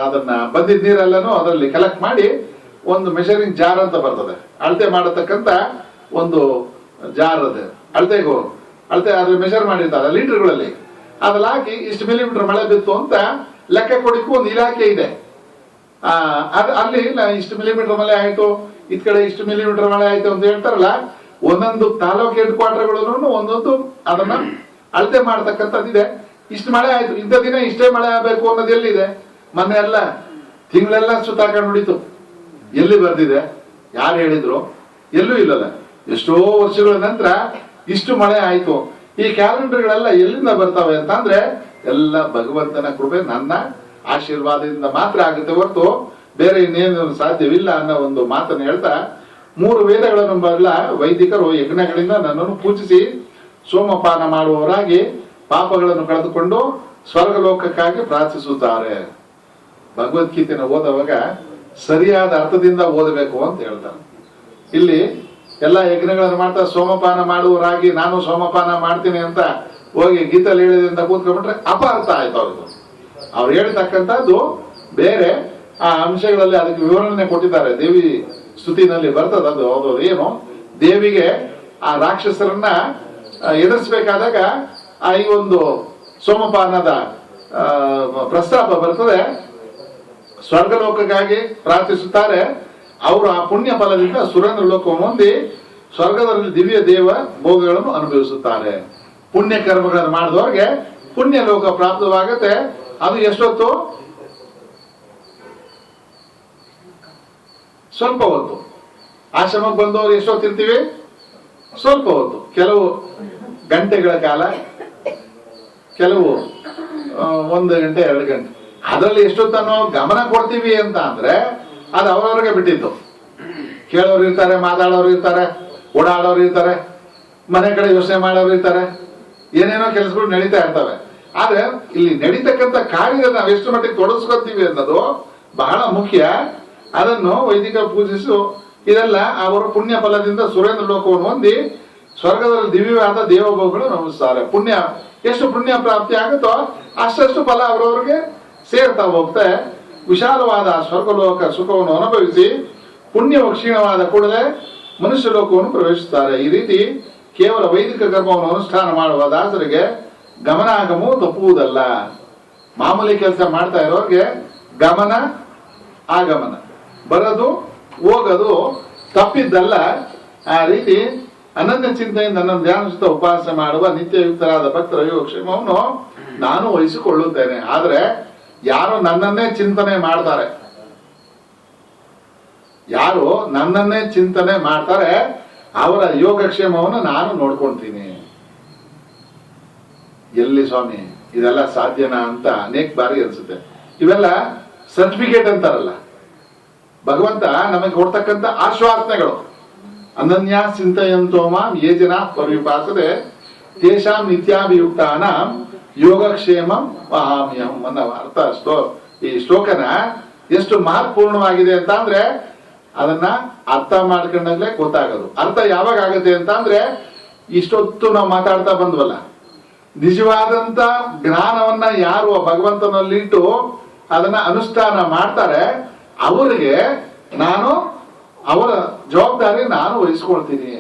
ಅದನ್ನ ಬಂದಿದ್ದ ನೀರೆಲ್ಲನೂ ಅದರಲ್ಲಿ ಕಲೆಕ್ಟ್ ಮಾಡಿ ಒಂದು ಮೆಷರಿಂಗ್ ಜಾರ್ ಅಂತ ಬರ್ತದೆ. ಅಳತೆ ಮಾಡತಕ್ಕಂತ ಒಂದು ಜಾರ್ ಅದು. ಅಳತೆಗೂ ಅಳತೆ ಅದ್ರಲ್ಲಿ ಮೆಷರ್ ಮಾಡಿರ್ತಾರೆ ಲೀಟರ್ಗಳಲ್ಲಿ. ಅದ್ರಲ್ಲಿ ಹಾಕಿ ಇಷ್ಟು ಮಿಲಿಮೀಟರ್ ಮಳೆ ಬಿತ್ತು ಅಂತ ಲೆಕ್ಕ ಕೊಡಿಕ್ಕೂ ಒಂದು ಇಲಾಖೆ ಇದೆ. ಆ, ಅಲ್ಲಿ ಇಷ್ಟು ಮಿಲಿಮೀಟರ್ ಮಳೆ ಆಯಿತು ಇದ್ ಕಡೆ ಇಷ್ಟು ಮಿಲಿಮೀಟರ್ ಮಳೆ ಆಯಿತು ಅಂತ ಹೇಳ್ತಾರಲ್ಲ ಒಂದೊಂದು ತಾಲೂಕ್ ಹೆಡ್ ಕ್ವಾರ್ಟರ್ಗಳನ್ನು ಒಂದೊಂದು ಅದನ್ನ ಅಳತೆ ಮಾಡ್ತಕ್ಕಂಥದ್ದಿದೆ ಇಷ್ಟು ಮಳೆ ಆಯ್ತು. ಇಂಥ ದಿನ ಇಷ್ಟೇ ಮಳೆ ಆಗಬೇಕು ಅನ್ನೋದು ಎಲ್ಲಿದೆ? ಮೊನ್ನೆ ಎಲ್ಲ ತಿಂಗಳೆಲ್ಲ ಸುತ್ತಾಕೊಂಡು ಹೊಡಿತು ಎಲ್ಲಿ ಬರ್ದಿದೆ? ಯಾರು ಹೇಳಿದ್ರು? ಎಲ್ಲೂ ಇಲ್ಲಲ್ಲ. ಎಷ್ಟೋ ವರ್ಷಗಳ ನಂತರ ಇಷ್ಟು ಮಳೆ ಆಯ್ತು. ಈ ಕ್ಯಾಲೆಂಡರ್ಗಳೆಲ್ಲ ಎಲ್ಲಿಂದ ಬರ್ತಾವೆ ಅಂತ ಅಂದ್ರೆ ಎಲ್ಲ ಭಗವಂತನ ಕೃಪೆ ನನ್ನ ಆಶೀರ್ವಾದದಿಂದ ಮಾತ್ರ ಆಗುತ್ತೆ ಹೊರತು ಬೇರೆ ಇನ್ನೇನು ಸಾಧ್ಯವಿಲ್ಲ ಅನ್ನೋ ಒಂದು ಮಾತನ್ನು ಹೇಳ್ತಾ ಮೂರು ವೇದಗಳನ್ನು ಬಲ್ಲ ವೈದಿಕರು ಯಜ್ಞಗಳಿಂದ ನನ್ನನ್ನು ಪೂಜಿಸಿ ಸೋಮಪಾನ ಮಾಡುವವರಾಗಿ ಪಾಪಗಳನ್ನು ಕಳೆದುಕೊಂಡು ಸ್ವರ್ಗಲೋಕಕ್ಕಾಗಿ ಪ್ರಾರ್ಥಿಸುತ್ತಾರೆ. ಭಗವದ್ಗೀತೆನ ಓದುವಾಗ ಸರಿಯಾದ ಅರ್ಥದಿಂದ ಓದಬೇಕು ಅಂತ ಹೇಳ್ತಾರೆ. ಇಲ್ಲಿ ಎಲ್ಲ ಯಜ್ಞಗಳನ್ನು ಮಾಡ್ತಾ ಸೋಮಪಾನ ಮಾಡುವವರಾಗಿ ನಾನು ಸೋಮಪಾನ ಮಾಡ್ತೀನಿ ಅಂತ ಹೋಗಿ ಗೀತಲ್ಲಿ ಹೇಳಿದೆ ಅಂತ ಕೂತ್ಕೊಂಡ್ಬಿಟ್ರೆ ಅಪಾರ್ಥ ಆಯ್ತು ಅವ್ರದ್ದು ಅವ್ರು ಹೇಳ್ತಕ್ಕಂಥದ್ದು ಬೇರೆ. ಆ ಅಂಶಗಳಲ್ಲಿ ಅದಕ್ಕೆ ವಿವರಣೆ ಕೊಟ್ಟಿದ್ದಾರೆ. ದೇವಿ ಸ್ತುತಿನಲ್ಲಿ ಬರ್ತದ ಅದು ಅದು ದೇವಿಗೆ ಆ ರಾಕ್ಷಸರನ್ನ ಎದುರಿಸಬೇಕಾದಾಗ ಆ ಈ ಒಂದು ಸೋಮಪಾನದ ಪ್ರಸ್ತಾಪ ಬರ್ತದೆ. ಸ್ವರ್ಗಲೋಕಕ್ಕಾಗಿ ಪ್ರಾರ್ಥಿಸುತ್ತಾರೆ. ಅವರು ಆ ಪುಣ್ಯ ಫಲದಿಂದ ಸುರೇಂದ್ರ ಲೋಕ ಹೊಂದಿ ಸ್ವರ್ಗದಲ್ಲಿ ದಿವ್ಯ ದೇವ ಭೋಗಗಳನ್ನು ಅನುಭವಿಸುತ್ತಾರೆ. ಪುಣ್ಯ ಕರ್ಮಗಳನ್ನು ಮಾಡಿದವರಿಗೆ ಪುಣ್ಯ ಲೋಕ ಪ್ರಾಪ್ತವಾಗುತ್ತೆ. ಅದು ಎಷ್ಟೊತ್ತು? ಸ್ವಲ್ಪ ಹೊತ್ತು. ಆಶ್ರಮಕ್ಕೆ ಬಂದವರು ಎಷ್ಟೊತ್ತಿರ್ತೀವಿ? ಸ್ವಲ್ಪ ಹೊತ್ತು. ಕೆಲವು ಗಂಟೆಗಳ ಕಾಲ, ಕೆಲವು ಒಂದು ಗಂಟೆ, ಎರಡು ಗಂಟೆ. ಅದರಲ್ಲಿ ಎಷ್ಟೊತ್ತನ್ನು ಗಮನ ಕೊಡ್ತೀವಿ ಅಂತ ಅಂದ್ರೆ ಅದು ಅವರವ್ರಿಗೆ ಬಿಟ್ಟಿದ್ದು. ಕೇಳೋರು ಇರ್ತಾರೆ, ಮಾತಾಡೋರು ಇರ್ತಾರೆ, ಓಡಾಡೋರು ಇರ್ತಾರೆ, ಮನೆ ಕಡೆ ಯೋಚನೆ ಮಾಡೋರು ಇರ್ತಾರೆ. ಏನೇನೋ ಕೆಲಸಗಳು ನಡೀತಾ ಇರ್ತವೆ. ಆದ್ರೆ ಇಲ್ಲಿ ನಡೀತಕ್ಕಂಥ ಕಾರ್ಯದ ನಾವು ಎಷ್ಟು ಮಟ್ಟಿಗೆ ತೊಡಸ್ಕೊತೀವಿ ಅನ್ನೋದು ಬಹಳ ಮುಖ್ಯ. ಅದನ್ನು ವೈದಿಕ ಪೂಜಿಸು. ಇದೆಲ್ಲ ಅವರ ಪುಣ್ಯ ಫಲದಿಂದ ಸುರೇಂದ್ರ ಲೋಕವನ್ನು ಹೊಂದಿ ಸ್ವರ್ಗದಲ್ಲಿ ದಿವ್ಯವಾದ ದೇವಭೋಗಗಳು ನಮಿಸ್ತಾರೆ. ಪುಣ್ಯ, ಎಷ್ಟು ಪುಣ್ಯ ಪ್ರಾಪ್ತಿ ಆಗುತ್ತೋ ಅಷ್ಟಷ್ಟು ಫಲ ಅವರವರಿಗೆ ಸೇರ್ತಾ ಹೋಗ್ತೆ ವಿಶಾಲವಾದ ಸ್ವರ್ಗಲೋಕ ಸುಖವನ್ನು ಅನುಭವಿಸಿ ಪುಣ್ಯವು ಕ್ಷೀಣವಾದ ಕೂಡಲೇ ಮನುಷ್ಯ ಲೋಕವನ್ನು ಪ್ರವೇಶಿಸುತ್ತಾರೆ. ಈ ರೀತಿ ಕೇವಲ ವೈದಿಕ ಕರ್ಮವನ್ನು ಅನುಷ್ಠಾನ ಮಾಡುವ ದಾಸರಿಗೆ ಗಮನಾಗಮವು ತಪ್ಪುವುದಲ್ಲ. ಮಾಮೂಲಿ ಕೆಲಸ ಮಾಡ್ತಾ ಇರೋರಿಗೆ ಗಮನ ಆಗಮನ. ಬರೋದು, ಹೋಗೋದು ತಪ್ಪಿದ್ದಲ್ಲ. ಆ ರೀತಿ ಅನನ್ಯ ಚಿಂತೆಯಿಂದ ನನ್ನ ಧ್ಯಾನಿಸುತ್ತ ಉಪವಾಸ ಮಾಡುವ ನಿತ್ಯಯುಕ್ತರಾದ ಭಕ್ತರ ಯೋಗಕ್ಷೇಮವನ್ನು ನಾನು ವಹಿಸಿಕೊಳ್ಳುತ್ತೇನೆ. ಆದ್ರೆ ಯಾರು ನನ್ನನ್ನೇ ಚಿಂತನೆ ಮಾಡ್ತಾರೆ. ಯಾರು ನನ್ನನ್ನೇ ಚಿಂತನೆ ಮಾಡ್ತಾರೆ, ಅವರ ಯೋಗಕ್ಷೇಮವನ್ನು ನಾನು ನೋಡ್ಕೊಂತೀನಿ. ಎಲ್ಲಿ ಸ್ವಾಮಿ, ಇದೆಲ್ಲ ಸಾಧ್ಯನಾ ಅಂತ ಅನೇಕ ಬಾರಿ ಅನ್ಸುತ್ತೆ. ಇವೆಲ್ಲ ಸರ್ಟಿಫಿಕೇಟ್ ಅಂತಾರಲ್ಲ. ಭಗವಂತ ನಮಗೆ ಕೊಡ್ತಕ್ಕಂಥ ಆಶ್ವಾಸನೆಗಳು. ಅನನ್ಯ ಚಿಂತೆಯಂತೋಮ ಯೇ ಜನ ಪರಿಪಾಸದೆ ತೇಷಾಂ ನಿತ್ಯಾಭಿಯುಕ್ತಾನ ಯೋಗಕ್ಷೇಮ ಮಹಾಮ್ಯಂ ಅನ್ನೋ ಅರ್ಥ ಶ್ಲೋ, ಈ ಶ್ಲೋಕನ ಎಷ್ಟು ಮಹತ್ವಪೂರ್ಣವಾಗಿದೆ ಅಂತ ಅಂದ್ರೆ ಅದನ್ನ ಅರ್ಥ ಮಾಡ್ಕೊಂಡಾಗ್ಲೇ ಗೊತ್ತಾಗೋದು. ಅರ್ಥ ಯಾವಾಗ ಆಗುತ್ತೆ ಅಂತ ಅಂದ್ರೆ ಇಷ್ಟೊತ್ತು ನಾವು ಮಾತಾಡ್ತಾ ಬಂದ್ವಲ್ಲ. ನಿಜವಾದಂತ ಜ್ಞಾನವನ್ನ ಯಾರು ಭಗವಂತನಲ್ಲಿಟ್ಟು ಅದನ್ನ ಅನುಷ್ಠಾನ ಮಾಡ್ತಾರೆ ಅವರಿಗೆ ನಾನು ಅವರ ಜವಾಬ್ದಾರಿ ನಾನು ವಹಿಸ್ಕೊಳ್ತೀನಿ.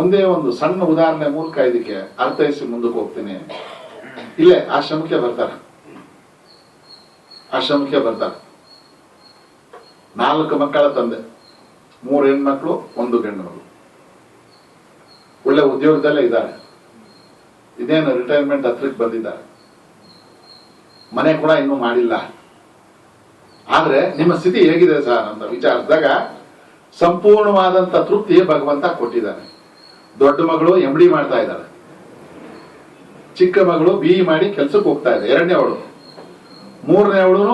ಒಂದೇ ಒಂದು ಸಣ್ಣ ಉದಾಹರಣೆ ಮೂಲಕ ಇದಕ್ಕೆ ಅರ್ಥೈಸಿ ಮುಂದಕ್ಕೆ ಹೋಗ್ತೀನಿ. ಇಲ್ಲೇ ಆಶ್ರಮಕ್ಕೆ ಬರ್ತಾರೆ. ಆಶ್ರಮಕ್ಕೆ ಬರ್ತಾರೆ. ನಾಲ್ಕು ಮಕ್ಕಳ ತಂದೆ, ಮೂರು ಹೆಣ್ಮಕ್ಳು, ಒಂದು ಗಂಡು ಮಗಳು ಒಳ್ಳೆ ಉದ್ಯೋಗದಲ್ಲೇ ಇದ್ದಾರೆ. ಇದೇನು ರಿಟೈರ್ಮೆಂಟ್ ಹತ್ರಕ್ಕೆ ಬಂದಿದ್ದಾರೆ. ಮನೆ ಕೂಡ ಇನ್ನೂ ಮಾಡಿಲ್ಲ. ಆದ್ರೆ ನಿಮ್ಮ ಸ್ಥಿತಿ ಹೇಗಿದೆ ಸರ್ ಅಂತ ವಿಚಾರಿಸಿದಾಗ ಸಂಪೂರ್ಣವಾದಂತ ತೃಪ್ತಿ ಭಗವಂತ ಕೊಟ್ಟಿದ್ದಾನೆ. ದೊಡ್ಡ ಮಗಳು ಎಂ ಡಿ ಮಾಡ್ತಾ ಇದ್ದಾಳೆ. ಚಿಕ್ಕ ಮಗಳು ಬಿ ಮಾಡಿ ಕೆಲ್ಸಕ್ಕೆ ಹೋಗ್ತಾ ಇದೆ. ಎರಡನೇ ಅವಳು. ಮೂರನೇ ಅವಳು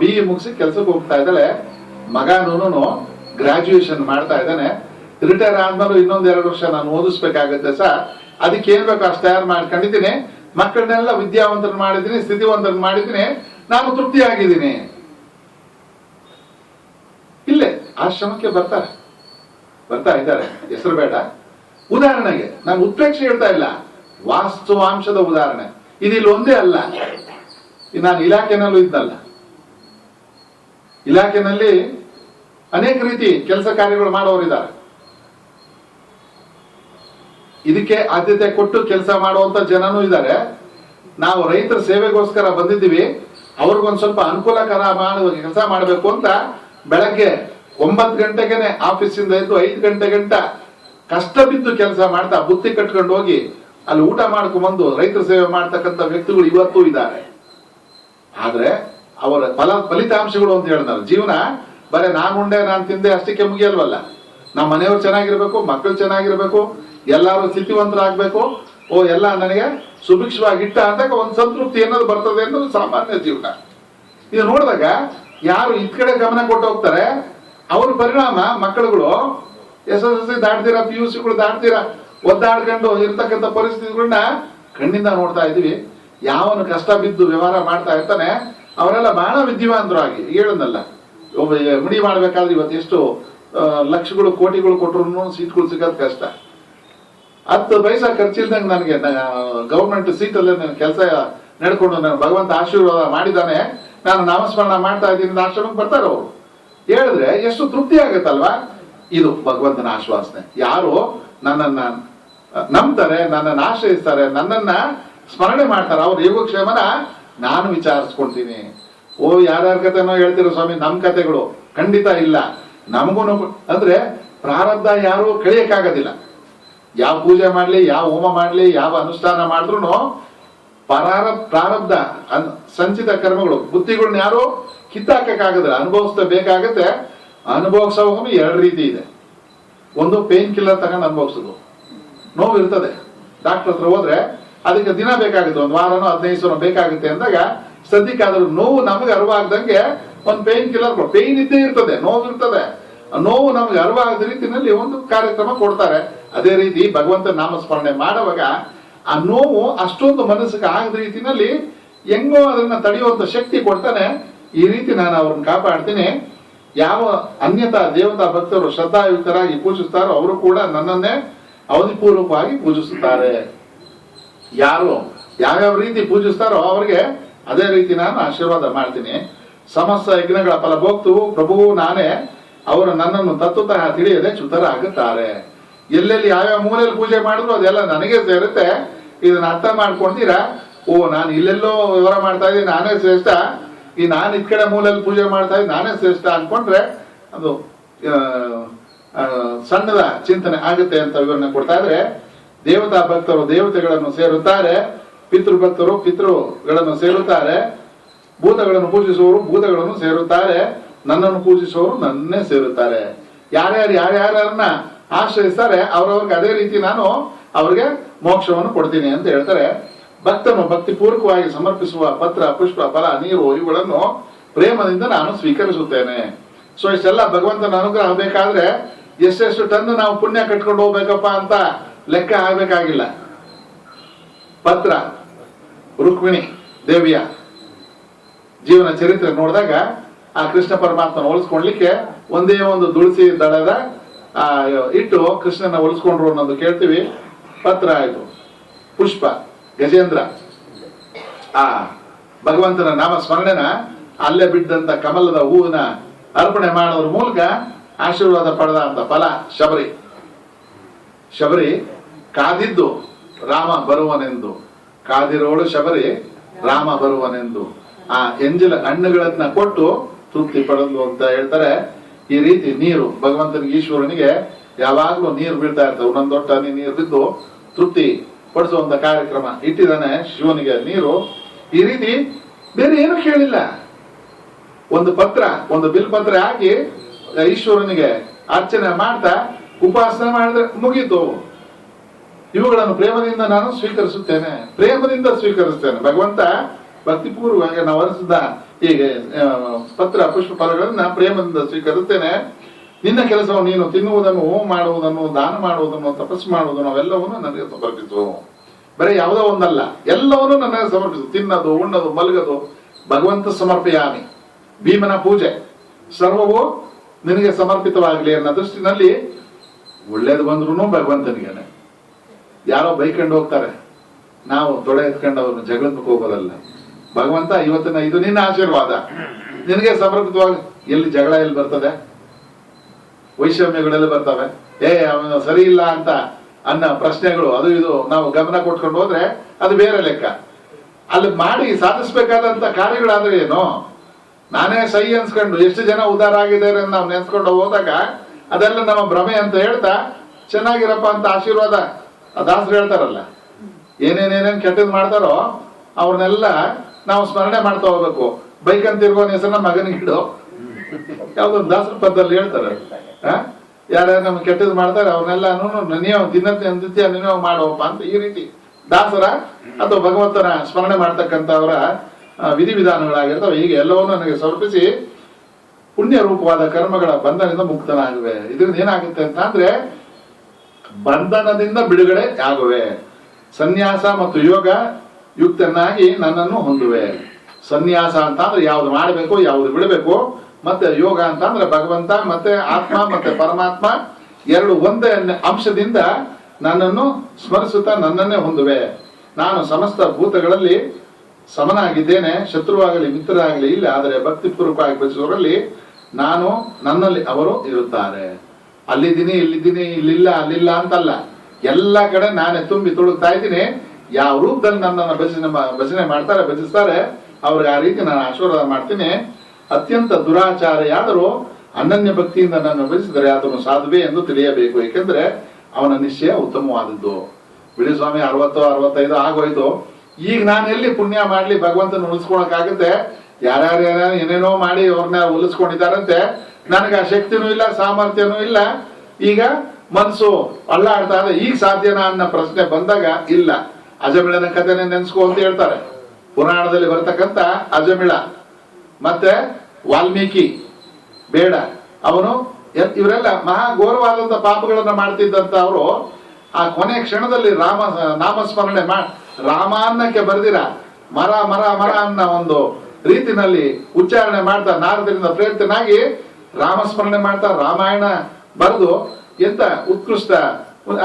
ಬಿ ಮುಗಿಸಿ ಕೆಲ್ಸಕ್ಕೆ ಹೋಗ್ತಾ ಇದ್ದಾಳೆ. ಮಗನೂ ಗ್ರಾಜುಯೇಷನ್ ಮಾಡ್ತಾ ಇದ್ದಾನೆ. ರಿಟೈರ್ ಆದ್ಮೇಲೆ ಇನ್ನೊಂದ್ ಎರಡು ವರ್ಷ ನಾನು ಓದಿಸ್ಬೇಕಾಗತ್ತೆ ಸರ್. ಅದಕ್ಕೆ ಏನ್ ಬೇಕು ಅಷ್ಟು ತಯಾರು ಮಾಡ್ಕೊಂಡಿದ್ದೀನಿ. ಮಕ್ಕಳನ್ನೆಲ್ಲ ವಿದ್ಯಾವಂತರ ಮಾಡಿದ್ದೀನಿ ಸ್ಥಿತಿವಂತರನ್ನ ಮಾಡಿದ್ದೀನಿ. ನಾನು ತೃಪ್ತಿಯಾಗಿದ್ದೀನಿ. ಆಶ್ರಮಕ್ಕೆ ಬರ್ತಾರೆ. ಬರ್ತಾ ಇದ್ದಾರೆ. ಹೆಸರು ಬೇಡ. ಉದಾಹರಣೆಗೆ, ನಾನು ಉತ್ಪ್ರೇಕ್ಷೆ ಹೇಳ್ತಾ ಇಲ್ಲ. ವಾಸ್ತವಾಂಶದ ಉದಾಹರಣೆ. ಇದಿಲ್ಲಿ ಒಂದೇ ಅಲ್ಲ. ನಾನು ಇಲಾಖೆನಲ್ಲೂ ಇದ್ದಲ್ಲ. ಇಲಾಖೆನಲ್ಲಿ ಅನೇಕ ರೀತಿ ಕೆಲಸ ಕಾರ್ಯಗಳು ಮಾಡೋರಿದ್ದಾರೆ. ಇದಕ್ಕೆ ಆದ್ಯತೆ ಕೊಟ್ಟು ಕೆಲಸ ಮಾಡುವಂತ ಜನನೂ ಇದ್ದಾರೆ. ನಾವು ರೈತರ ಸೇವೆಗೋಸ್ಕರ ಬಂದಿದ್ದೀವಿ. ಅವ್ರಿಗೊಂದು ಸ್ವಲ್ಪ ಅನುಕೂಲಕರ ಮಾಡುವ ಕೆಲಸ ಮಾಡಬೇಕು ಅಂತ ಬೆಳಗ್ಗೆ ಒಂಬತ್ತು ಗಂಟೆಗೆನೆ ಆಫೀಸಿಂದ ಎದ್ದು ಐದು ಗಂಟೆ ಗಂಟ ಕಷ್ಟ ಬಿದ್ದು ಕೆಲಸ ಮಾಡ್ತಾ ಬುತ್ತಿ ಕಟ್ಕೊಂಡು ಹೋಗಿ ಅಲ್ಲಿ ಊಟ ಮಾಡ್ಕೊಂಡ್ಬಂದು ರೈತರ ಸೇವೆ ಮಾಡ್ತಕ್ಕಂಥ ವ್ಯಕ್ತಿಗಳು ಇವತ್ತೂ ಇದ್ದಾರೆ. ಆದ್ರೆ ಅವರ ಫಲ, ಫಲಿತಾಂಶಗಳು ಅಂತ ಹೇಳ್ತಾರೆ ಜೀವನ ಬರೀ ನಾನು ಉಂಡೆ, ನಾನು ತಿಂದೆ ಅಷ್ಟಕ್ಕೆ ಮುಗಿಯಲ್ವಲ್ಲ. ನಮ್ಮ ಮನೆಯವ್ರು ಚೆನ್ನಾಗಿರ್ಬೇಕು, ಮಕ್ಕಳು ಚೆನ್ನಾಗಿರ್ಬೇಕು, ಎಲ್ಲಾರು ಸ್ಥಿತಿವಂತರಾಗಬೇಕು, ಓ, ಎಲ್ಲ ನನಗೆ ಸುಭಿಕ್ಷವಾಗಿಟ್ಟ ಅಂದಾಗ ಒಂದು ಸಂತೃಪ್ತಿ ಅನ್ನೋದು ಬರ್ತದೆ ಅನ್ನೋದು ಸಾಮಾನ್ಯ ಜೀವನ. ಇದು ನೋಡಿದಾಗ ಯಾರು ಇದ್ ಕಡೆ ಗಮನ ಕೊಟ್ಟು ಹೋಗ್ತಾರೆ ಅವ್ರ ಪರಿಣಾಮ ಮಕ್ಕಳುಗಳು ಎಸ್ ಎಸ್ ಎಲ್ ಸಿ ದಾಟ್ತೀರಾ ಪಿ ಯು ಸಿಗಳು ದಾಟ್ತೀರಾ, ಒದ್ದಾಡ್ಕೊಂಡು ಇರ್ತಕ್ಕಂಥ ಪರಿಸ್ಥಿತಿಗಳನ್ನ ಕಣ್ಣಿಂದ ನೋಡ್ತಾ ಇದ್ದೀವಿ. ಯಾವನು ಕಷ್ಟ ಬಿದ್ದು ವ್ಯವಹಾರ ಮಾಡ್ತಾ ಇರ್ತಾನೆ, ಅವರೆಲ್ಲ ಬಹಳ ವಿದ್ಯಾವಂತರಾಗಿ ಹೇಳೋದಲ್ಲ ಒಬ್ಬ ಮುಡಿ ಮಾಡ್ಬೇಕಾದ್ರೆ ಇವತ್ತು ಎಷ್ಟು ಲಕ್ಷಗಳು, ಕೋಟಿಗಳು ಕೊಟ್ಟರು ಸೀಟ್ಗಳು ಸಿಗೋದು ಕಷ್ಟ. ಹತ್ತು ಪೈಸಾ ಖರ್ಚಿಲ್ದಂಗೆ ನನಗೆ ಗೌರ್ಮೆಂಟ್ ಸೀಟಲ್ಲೇ ನನ್ನ ಕೆಲಸ ನಡ್ಕೊಂಡು ನಾನು ಭಗವಂತ ಆಶೀರ್ವಾದ ಮಾಡಿದ್ದಾನೆ. ನಾನು ನಾಮಸ್ಮರಣ ಮಾಡ್ತಾ ಇದ್ದೀನಿ ಆಶ್ರಮಕ್ಕೆ ಬರ್ತಾರೆ ಅವರು. ಹೇಳಿದ್ರೆ ಎಷ್ಟು ತೃಪ್ತಿ ಆಗುತ್ತಲ್ವಾ? ಇದು ಭಗವಂತನ ಆಶ್ವಾಸನೆ. ಯಾರು ನನ್ನನ್ನ, ನಂಬ್ತಾರೆ, ನನ್ನನ್ನು ಆಶ್ರಯಿಸ್ತಾರೆ, ನನ್ನನ್ನ ಸ್ಮರಣೆ ಮಾಡ್ತಾರೆ, ಅವ್ರ ಯೋಗಕ್ಷೇಮನ ನಾನು ವಿಚಾರಿಸ್ಕೊಳ್ತೀನಿ ಓ, ಯಾರ್ಯಾರ ಕಥೆನೋ ಹೇಳ್ತಿರೋ ಸ್ವಾಮಿ ನಮ್ಮ ಕಥೆಗಳು. ಖಂಡಿತ ಇಲ್ಲ. ನಮಗೂ ಅಂದ್ರೆ ಪ್ರಾರಬ್ಧ ಯಾರು ಕಳಿಯಕ್ಕಾಗೋದಿಲ್ಲ. ಯಾವ ಪೂಜೆ ಮಾಡಲಿ, ಯಾವ ಹೋಮ ಮಾಡಲಿ, ಯಾವ ಅನುಷ್ಠಾನ ಮಾಡಿದ್ರು ಪರಾರ, ಪ್ರಾರಬ್ಧ ಅನ್- ಸಂಚಿತ ಕರ್ಮಗಳು. ಬುದ್ಧಿಗಳನ್ನ ಯಾರು ಅನುಭವಿಸ್ತಾ ಬೇಕಾಗತ್ತೆ. ಅನುಭವಿಸೋವಾಗ ಎರಡು ರೀತಿ ಇದೆ. ಒಂದು ಪೇನ್ ಕಿಲ್ಲರ್ ತಗೊಂಡು ಅನುಭವಿಸೋದು. ನೋವು ಇರ್ತದೆ ಡಾಕ್ಟರ್ ಹತ್ರ ಹೋದ್ರೆ ಅದಕ್ಕೆ ದಿನ ಬೇಕಾಗುತ್ತೆ. ಒಂದು ವಾರನೋ ಹದಿನೈದು ಸಾವಿರ ಬೇಕಾಗುತ್ತೆ ಅಂದಾಗ ಸದ್ಯಕ್ಕಾದ್ರೂ ನೋವು ನಮಗೆ ಅರಿವಾಗ್ದಂಗೆ ಒಂದು ಪೇನ್ ಕಿಲ್ಲರ್ ಪೇನ್ ಇದ್ದೇ ಇರ್ತದೆ. ನೋವು ಇರ್ತದೆ. ನೋವು ನಮಗೆ ಅರಿವಾಗದ ರೀತಿಯಲ್ಲಿ ಒಂದು ಕಾರ್ಯಕ್ರಮ ಕೊಡ್ತಾರೆ. ಅದೇ ರೀತಿ ಭಗವಂತ ನಾಮಸ್ಮರಣೆ ಮಾಡುವಾಗ ಆ ನೋವು ಅಷ್ಟೊಂದು ಮನಸ್ಸಿಗೆ ಆಗದ ರೀತಿನಲ್ಲಿ ಹೆಂಗೋ ಅದನ್ನ ತಡೆಯುವಂತ ಶಕ್ತಿ ಕೊಡ್ತಾನೆ. ಈ ರೀತಿ ನಾನು ಅವ್ರನ್ನ ಕಾಪಾಡ್ತೀನಿ. ಯಾವ ಅನ್ಯತಾ ದೇವತಾ ಭಕ್ತರು ಶ್ರದ್ಧಾಯುಕ್ತರಾಗಿ ಪೂಜಿಸ್ತಾರೋ ಅವರು ಕೂಡ ನನ್ನನ್ನೇ ಅವಧಿಪೂರ್ವಕವಾಗಿ ಪೂಜಿಸುತ್ತಾರೆ. ಯಾರು, ಯಾವ್ಯಾವ ರೀತಿ ಪೂಜಿಸ್ತಾರೋ ಅವರಿಗೆ ಅದೇ ರೀತಿ ನಾನು ಆಶೀರ್ವಾದ ಮಾಡ್ತೀನಿ. ಸಮಸ್ತ ಯಜ್ಞಗಳ ಫಲ ಪ್ರಭುವು ನಾನೇ, ಅವರು ನನ್ನನ್ನು ತತ್ವತಃ ತಿಳಿಯದೆ ಚ್ಯುತರಾಗುತ್ತಾರೆ. ಎಲ್ಲೆಲ್ಲಿ ಯಾವ್ಯಾವ ಮೂಲೆಯಲ್ಲಿ ಪೂಜೆ ಮಾಡಿದ್ರು ಅದೆಲ್ಲ ನನಗೆ ಸೇರುತ್ತೆ. ಇದನ್ನ ಅರ್ಥ ಮಾಡ್ಕೊಂತೀರಾ ಓ, ನಾನು ಇಲ್ಲೆಲ್ಲೋ ವಿವರ ಮಾಡ್ತಾ ಇದ್ದೀನಿ, ನಾನೇ ಶ್ರೇಷ್ಠ. ಈ ನಾನು ಇದ್ ಕಡೆ ಮೂಲೆಯಲ್ಲಿ ಪೂಜೆ ಮಾಡ್ತಾ ಇದ್ದೀನಿ ನಾನೇ ಶ್ರೇಷ್ಠ ಅನ್ಕೊಂಡ್ರೆ ಅದು ಸಣ್ಣದ ಚಿಂತನೆ ಆಗುತ್ತೆ ಅಂತ ವಿವರಣೆ ಕೊಡ್ತಾ ಇದ್ರೆ, ದೇವತಾ ಭಕ್ತರು ದೇವತೆಗಳನ್ನು ಸೇರುತ್ತಾರೆ ಪಿತೃ ಭಕ್ತರು ಪಿತೃಗಳನ್ನು ಸೇರುತ್ತಾರೆ, ಭೂತಗಳನ್ನು ಪೂಜಿಸುವವರು ಭೂತಗಳನ್ನು ಸೇರುತ್ತಾರೆ, ನನ್ನನ್ನು ಪೂಜಿಸುವವರು ನನ್ನೇ ಸೇರುತ್ತಾರೆ. ಯಾರ್ಯಾರು, ಯಾರ್ಯಾರನ್ನ ಆಶ್ರಯಿಸ್ತಾರೆ, ಅವ್ರವ್ರಿಗೆ ಅದೇ ರೀತಿ ನಾನು ಅವ್ರಿಗೆ ಮೋಕ್ಷವನ್ನು ಕೊಡ್ತೀನಿ ಅಂತ ಹೇಳ್ತಾರೆ. ಭಕ್ತನು ಭಕ್ತಿ ಪೂರ್ವಕವಾಗಿ ಸಮರ್ಪಿಸುವ ಪತ್ರ, ಪುಷ್ಪ, ಫಲ, ನೀರು ಇವುಗಳನ್ನು ಪ್ರೇಮದಿಂದ ನಾನು ಸ್ವೀಕರಿಸುತ್ತೇನೆ. ಸೊ ಇಷ್ಟೆಲ್ಲ ಭಗವಂತನ ಅನುಗ್ರಹ ಬೇಕಾದ್ರೆ ಎಷ್ಟೆಷ್ಟು ಟನ್ ನಾವು ಪುಣ್ಯ ಕಟ್ಕೊಂಡು ಹೋಗ್ಬೇಕಪ್ಪ ಅಂತ ಲೆಕ್ಕ ಆಗ್ಬೇಕಾಗಿಲ್ಲ ಪತ್ರ, ರುಕ್ಮಿಣಿ ದೇವಿಯ ಜೀವನ ಚರಿತ್ರೆ ನೋಡಿದಾಗ ಆ ಕೃಷ್ಣ ಪರಮಾತ್ಮನ ಹೋಲಿಸ್ಕೊಳ್ಲಿಕ್ಕೆ ಒಂದೇ ಒಂದು ದುಳಸಿ ದಳದ ಇಟ್ಟು ಕೃಷ್ಣನ ಹೋಲಿಸ್ಕೊಂಡ್ರು ಅನ್ನೋದು ಕೇಳ್ತೀವಿ. ಪತ್ರ ಆಯಿತು. ಪುಷ್ಪ, ಗಜೇಂದ್ರ. ಆ, ಭಗವಂತನ ನಾಮ ಸ್ಮರಣೆನ ಅಲ್ಲೇ ಬಿದ್ದಂತ ಕಮಲದ ಹೂವಿನ ಅರ್ಪಣೆ ಮಾಡೋದ್ರ ಮೂಲಕ ಆಶೀರ್ವಾದ ಪಡೆದ ಅಂತ ಫಲ, ಶಬರಿ. ಶಬರಿ ಕಾದಿದ್ದು ರಾಮ ಬರುವನೆಂದು. ಕಾದಿರೋಳು ಶಬರಿ ರಾಮ ಬರುವನೆಂದು. ಆ, ಎಂಜಲ ಹಣ್ಣುಗಳನ್ನ ಕೊಟ್ಟು ತೃಪ್ತಿ ಪಡೆದ್ಲು ಅಂತ ಹೇಳ್ತಾರೆ. ಈ ರೀತಿ ನೀರು, ಭಗವಂತನಿಗೆ, ಈಶ್ವರನಿಗೆ ಯಾವಾಗ್ಲೂ ನೀರು ಬೀಳ್ತಾ ಇರ್ತವೆ ಒಂದೊಂದು ದೊಡ್ಡ ಹನಿ ನೀರು ಬಿದ್ದು ತೃಪ್ತಿ ಪಡಿಸುವಂತ ಕಾರ್ಯಕ್ರಮ ಇಟ್ಟಿದ್ದಾನೆ ಶಿವನಿಗೆ. ನೀರು ಈ ರೀತಿ ಬೇರೆ ಏನು ಕೇಳಿಲ್ಲ. ಒಂದು ಪತ್ರ, ಒಂದು ಬಿಲ್ ಪತ್ರ ಹಾಕಿ ಈಶ್ವರನಿಗೆ ಅರ್ಚನೆ ಮಾಡ್ತಾ ಉಪಾಸನೆ ಮಾಡಿದ್ರೆ ಮುಗೀತು. ಇವುಗಳನ್ನು ಪ್ರೇಮದಿಂದ ನಾನು ಸ್ವೀಕರಿಸುತ್ತೇನೆ. ಪ್ರೇಮದಿಂದ ಸ್ವೀಕರಿಸುತ್ತೇನೆ. ಭಗವಂತ ಭಕ್ತಿಪೂರ್ವವಾಗಿ ನಾವು ಅನಿಸಿದ ಹೀಗೆ ಪತ್ರ ಪುಷ್ಪ ಫಲಗಳನ್ನ ಪ್ರೇಮದಿಂದ ಸ್ವೀಕರಿಸುತ್ತೇನೆ. ನಿನ್ನ ಕೆಲಸವನ್ನು ನೀನು ತಿನ್ನುವುದನ್ನು ಹೋಮ ಮಾಡುವುದನ್ನು, ದಾನ ಮಾಡುವುದನ್ನು, ತಪಸ್ಸು ಮಾಡುವುದನ್ನು, ಅವೆಲ್ಲವನ್ನು ನನಗೆ ಸಮರ್ಪಿಸು. ಬರೀ ಯಾವುದೋ ಒಂದಲ್ಲ, ಎಲ್ಲವನ್ನೂ ನನಗೆ ಸಮರ್ಪಿಸು. ತಿನ್ನದು, ಉಣ್ಣದು, ಮಲಗದು, ಭಗವಂತ ಸಮರ್ಪಯಾಮಿ. ಭೀಮನ ಪೂಜೆ, ಸರ್ವವು ನಿನಗೆ ಸಮರ್ಪಿತವಾಗಲಿ ಅನ್ನೋ ದೃಷ್ಟಿನಲ್ಲಿ ಒಳ್ಳೇದು ಬಂದ್ರು ಭಗವಂತನಿಗೆ ಯಾರೋ ಬೈಕೊಂಡು ಹೋಗ್ತಾರೆ. ನಾವು ತೊಡೆ ಎತ್ಕೊಂಡು ಅವ್ರನ್ನ ಜಗಳಕ್ಕೆ ಹೋಗೋದಲ್ಲ. ಭಗವಂತ ಇವತ್ತಿನ ಇದು ನಿನ್ನ ಆಶೀರ್ವಾದ. ನಿನಗೆ ಸಮರ್ಪಿತವಾಗಿ ಎಲ್ಲಿ ಜಗಳ ಎಲ್ಲಿ ಬರ್ತದೆ? ವೈಷಮ್ಯಗಳೆಲ್ಲ ಬರ್ತವೆ. ಏ, ಅವನು ಸರಿ ಇಲ್ಲ ಅಂತ ಅನ್ನೋ ಪ್ರಶ್ನೆಗಳು, ಅದು ಇದು ನಾವು ಗಮನ ಕೊಟ್ಕೊಂಡು ಹೋದ್ರೆ ಅದು ಬೇರೆ ಲೆಕ್ಕ. ಅಲ್ಲಿ ಮಾಡಿ ಸಾಧಿಸ್ಬೇಕಾದಂತ ಕಾರ್ಯಗಳಾದ್ರೆ ಏನು? ನಾನೇ ಸೈ ಅನ್ಸ್ಕೊಂಡು ಎಷ್ಟು ಜನ ಉದಾರ ಆಗಿದ್ದಾರೆ ನಾವು ನೆನ್ಸ್ಕೊಂಡು ಹೋದಾಗ ಅದೆಲ್ಲ ನಮ್ಮ ಭ್ರಮೆ ಅಂತ ಹೇಳ್ತಾ ಚೆನ್ನಾಗಿರಪ್ಪ ಅಂತ ಆಶೀರ್ವಾದ ದಾಸರು ಹೇಳ್ತಾರಲ್ಲ. ಏನೇನೇನೇನ್ ಕೆಟ್ಟದ್ ಮಾಡ್ತಾರೋ ಅವ್ರನ್ನೆಲ್ಲ ನಾವು ಸ್ಮರಣೆ ಮಾಡ್ತಾ ಹೋಗ್ಬೇಕು. ಬೈಕ್ ಅಂತ ತಿರ್ಗೋನ್ ಹೆಸರನ್ನ ಮಗನಿಗಿಡು ಯಾವ್ದೊಂದು ದಾಸರ ಪದದಲ್ಲಿ ಹೇಳ್ತಾರೆ? ಯಾರ್ಯಾರು ನಮ್ಗೆ ಕೆಟ್ಟದ್ ಮಾಡ್ತಾರೆ, ಅವ್ರನ್ನೆಲ್ಲ ನೀವು ದಿನತೆ ಅಂದಿತ್ಯ ನೀವು ಮಾಡುವಪ್ಪ ಅಂತ ಈ ರೀತಿ. ದಾಸರ ಅಥವಾ ಭಗವಂತನ ಸ್ಮರಣೆ ಮಾಡ್ತಕ್ಕಂಥವರ ವಿಧಿವಿಧಾನಗಳಾಗಿರ್ತವೆ. ಹೀಗೆ ಎಲ್ಲವನ್ನೂ ನನಗೆ ಸಮರ್ಪಿಸಿ ಪುಣ್ಯ ರೂಪವಾದ ಕರ್ಮಗಳ ಬಂಧನದಿಂದ ಮುಕ್ತನಾಗುವೆ. ಇದರಿಂದ ಏನಾಗುತ್ತೆ ಅಂತ ಅಂದ್ರೆ, ಬಂಧನದಿಂದ ಬಿಡುಗಡೆ ಆಗುವೆ. ಸನ್ಯಾಸ ಮತ್ತು ಯೋಗ ಯುಕ್ತನಾಗಿ ನನ್ನನ್ನು ಹೊಂದುವೆ. ಸನ್ಯಾಸ ಅಂತಂದ್ರೆ ಯಾವ್ದು ಮಾಡಬೇಕು, ಯಾವ್ದು ಬಿಡಬೇಕು, ಮತ್ತೆ ಯೋಗ ಅಂತಂದ್ರೆ ಭಗವಂತ, ಮತ್ತೆ ಆತ್ಮ, ಮತ್ತೆ ಪರಮಾತ್ಮ, ಎರಡು ಒಂದೇ ಅಂಶದಿಂದ ನನ್ನನ್ನು ಸ್ಮರಿಸುತ್ತಾ ನನ್ನನ್ನೇ ಹೊಂದುವೆ. ನಾನು ಸಮಸ್ತ ಭೂತಗಳಲ್ಲಿ ಸಮನಾಗಿದ್ದೇನೆ, ಶತ್ರುವಾಗಲಿ, ಮಿತ್ರರಾಗಲಿ ಇಲ್ಲ, ಆದರೆ ಭಕ್ತಿಪೂರ್ವಕವಾಗಿ ಬಯಸುವವರಲ್ಲಿ ನಾನು ನನ್ನಲ್ಲಿ ಅವರು ಇರುತ್ತಾರೆ. ಅಲ್ಲಿದ್ದೀನಿ, ಇಲ್ಲಿದ್ದೀನಿ, ಇಲ್ಲಿಲ್ಲ, ಅಲ್ಲಿಲ್ಲ ಅಂತಲ್ಲ. ಎಲ್ಲ ಕಡೆ ನಾನೇ ತುಂಬಿ ತುಳುಕ್ತಾ ಇದ್ದೀನಿ. ಯಾವ ರೂಪದಲ್ಲಿ ನನ್ನನ್ನು ಭಜನೆ ಭಜನೆ ಮಾಡ್ತಾರೆ, ಭಜಿಸ್ತಾರೆ, ಅವ್ರಿಗೆ ಆ ರೀತಿ ನಾನು ಆಶೀರ್ವಾದ ಮಾಡ್ತೀನಿ. ಅತ್ಯಂತ ದುರಾಚಾರಿಯಾದರೂ ಅನನ್ಯ ಭಕ್ತಿಯಿಂದ ನನ್ನ ಭಜಿಸಿದರೆ ಅದನ್ನು ಸಾಧುವೆ ಎಂದು ತಿಳಿಯಬೇಕು. ಏಕೆಂದ್ರೆ ಅವನ ನಿಶ್ಚಯ ಉತ್ತಮವಾದದ್ದು. ಬಿಡಿ ಸ್ವಾಮಿ, ಅರವತ್ತು, ಅರವತ್ತೈದು ಆಗೋಯ್ತು. ಈಗ ನಾನು ಎಲ್ಲಿ ಪುಣ್ಯ ಮಾಡ್ಲಿ, ಭಗವಂತನ ಉಳಿಸ್ಕೊಳಕಾಗುತ್ತೆ ಯಾರ್ಯಾರು ಏನೇನೋ ಮಾಡಿ ಅವ್ರನ್ನ ಉಳಿಸ್ಕೊಂಡಿದ್ದಾರಂತೆ. ನನಗೆ ಆ ಶಕ್ತಿನೂ ಇಲ್ಲ, ಸಾಮರ್ಥ್ಯನೂ ಇಲ್ಲ. ಈಗ ಮನಸ್ಸು ಅಲ್ಲಾಡ್ತಾ ಇದೆ. ಈಗ ಸಾಧ್ಯನಾ ಅನ್ನೋ ಪ್ರಶ್ನೆ ಬಂದಾಗ ಇಲ್ಲ. ಅಜಮಿಳನ ಕಥೆನೇ ನೆನೆಸ್ಕೋ ಅಂತ ಹೇಳ್ತಾರೆ. ಪುರಾಣದಲ್ಲಿ ಬರತಕ್ಕಂತ ಅಜಮಿಳ. ಮತ್ತೆ ವಾಲ್ಮೀಕಿ ಬೇಡ. ಅವನು ಇವರೆಲ್ಲ ಮಹಾ ಘೋರವಾದಂತ ಪಾಪಗಳನ್ನ ಮಾಡ್ತಿದ್ದಂತ ಅವರು ಆ ಕೊನೆ ಕ್ಷಣದಲ್ಲಿ ರಾಮ, ನಾಮಸ್ಮರಣೆ ಮಾ ರಾಮಾನ್ನಕ್ಕೆ ಬರೆದಿರ. ಮರ ಮರ ಮರ ಅನ್ನೋ ಒಂದು ರೀತಿನಲ್ಲಿ ಉಚ್ಚಾರಣೆ ಮಾಡ್ತಾ ನಾರದರಿಂದ ಪ್ರೇರಿತನಾಗಿ ರಾಮಸ್ಮರಣೆ ಮಾಡ್ತಾ ರಾಮಾಯಣ ಬರೆದು ಎಂತ ಉತ್ಕೃಷ್ಟ.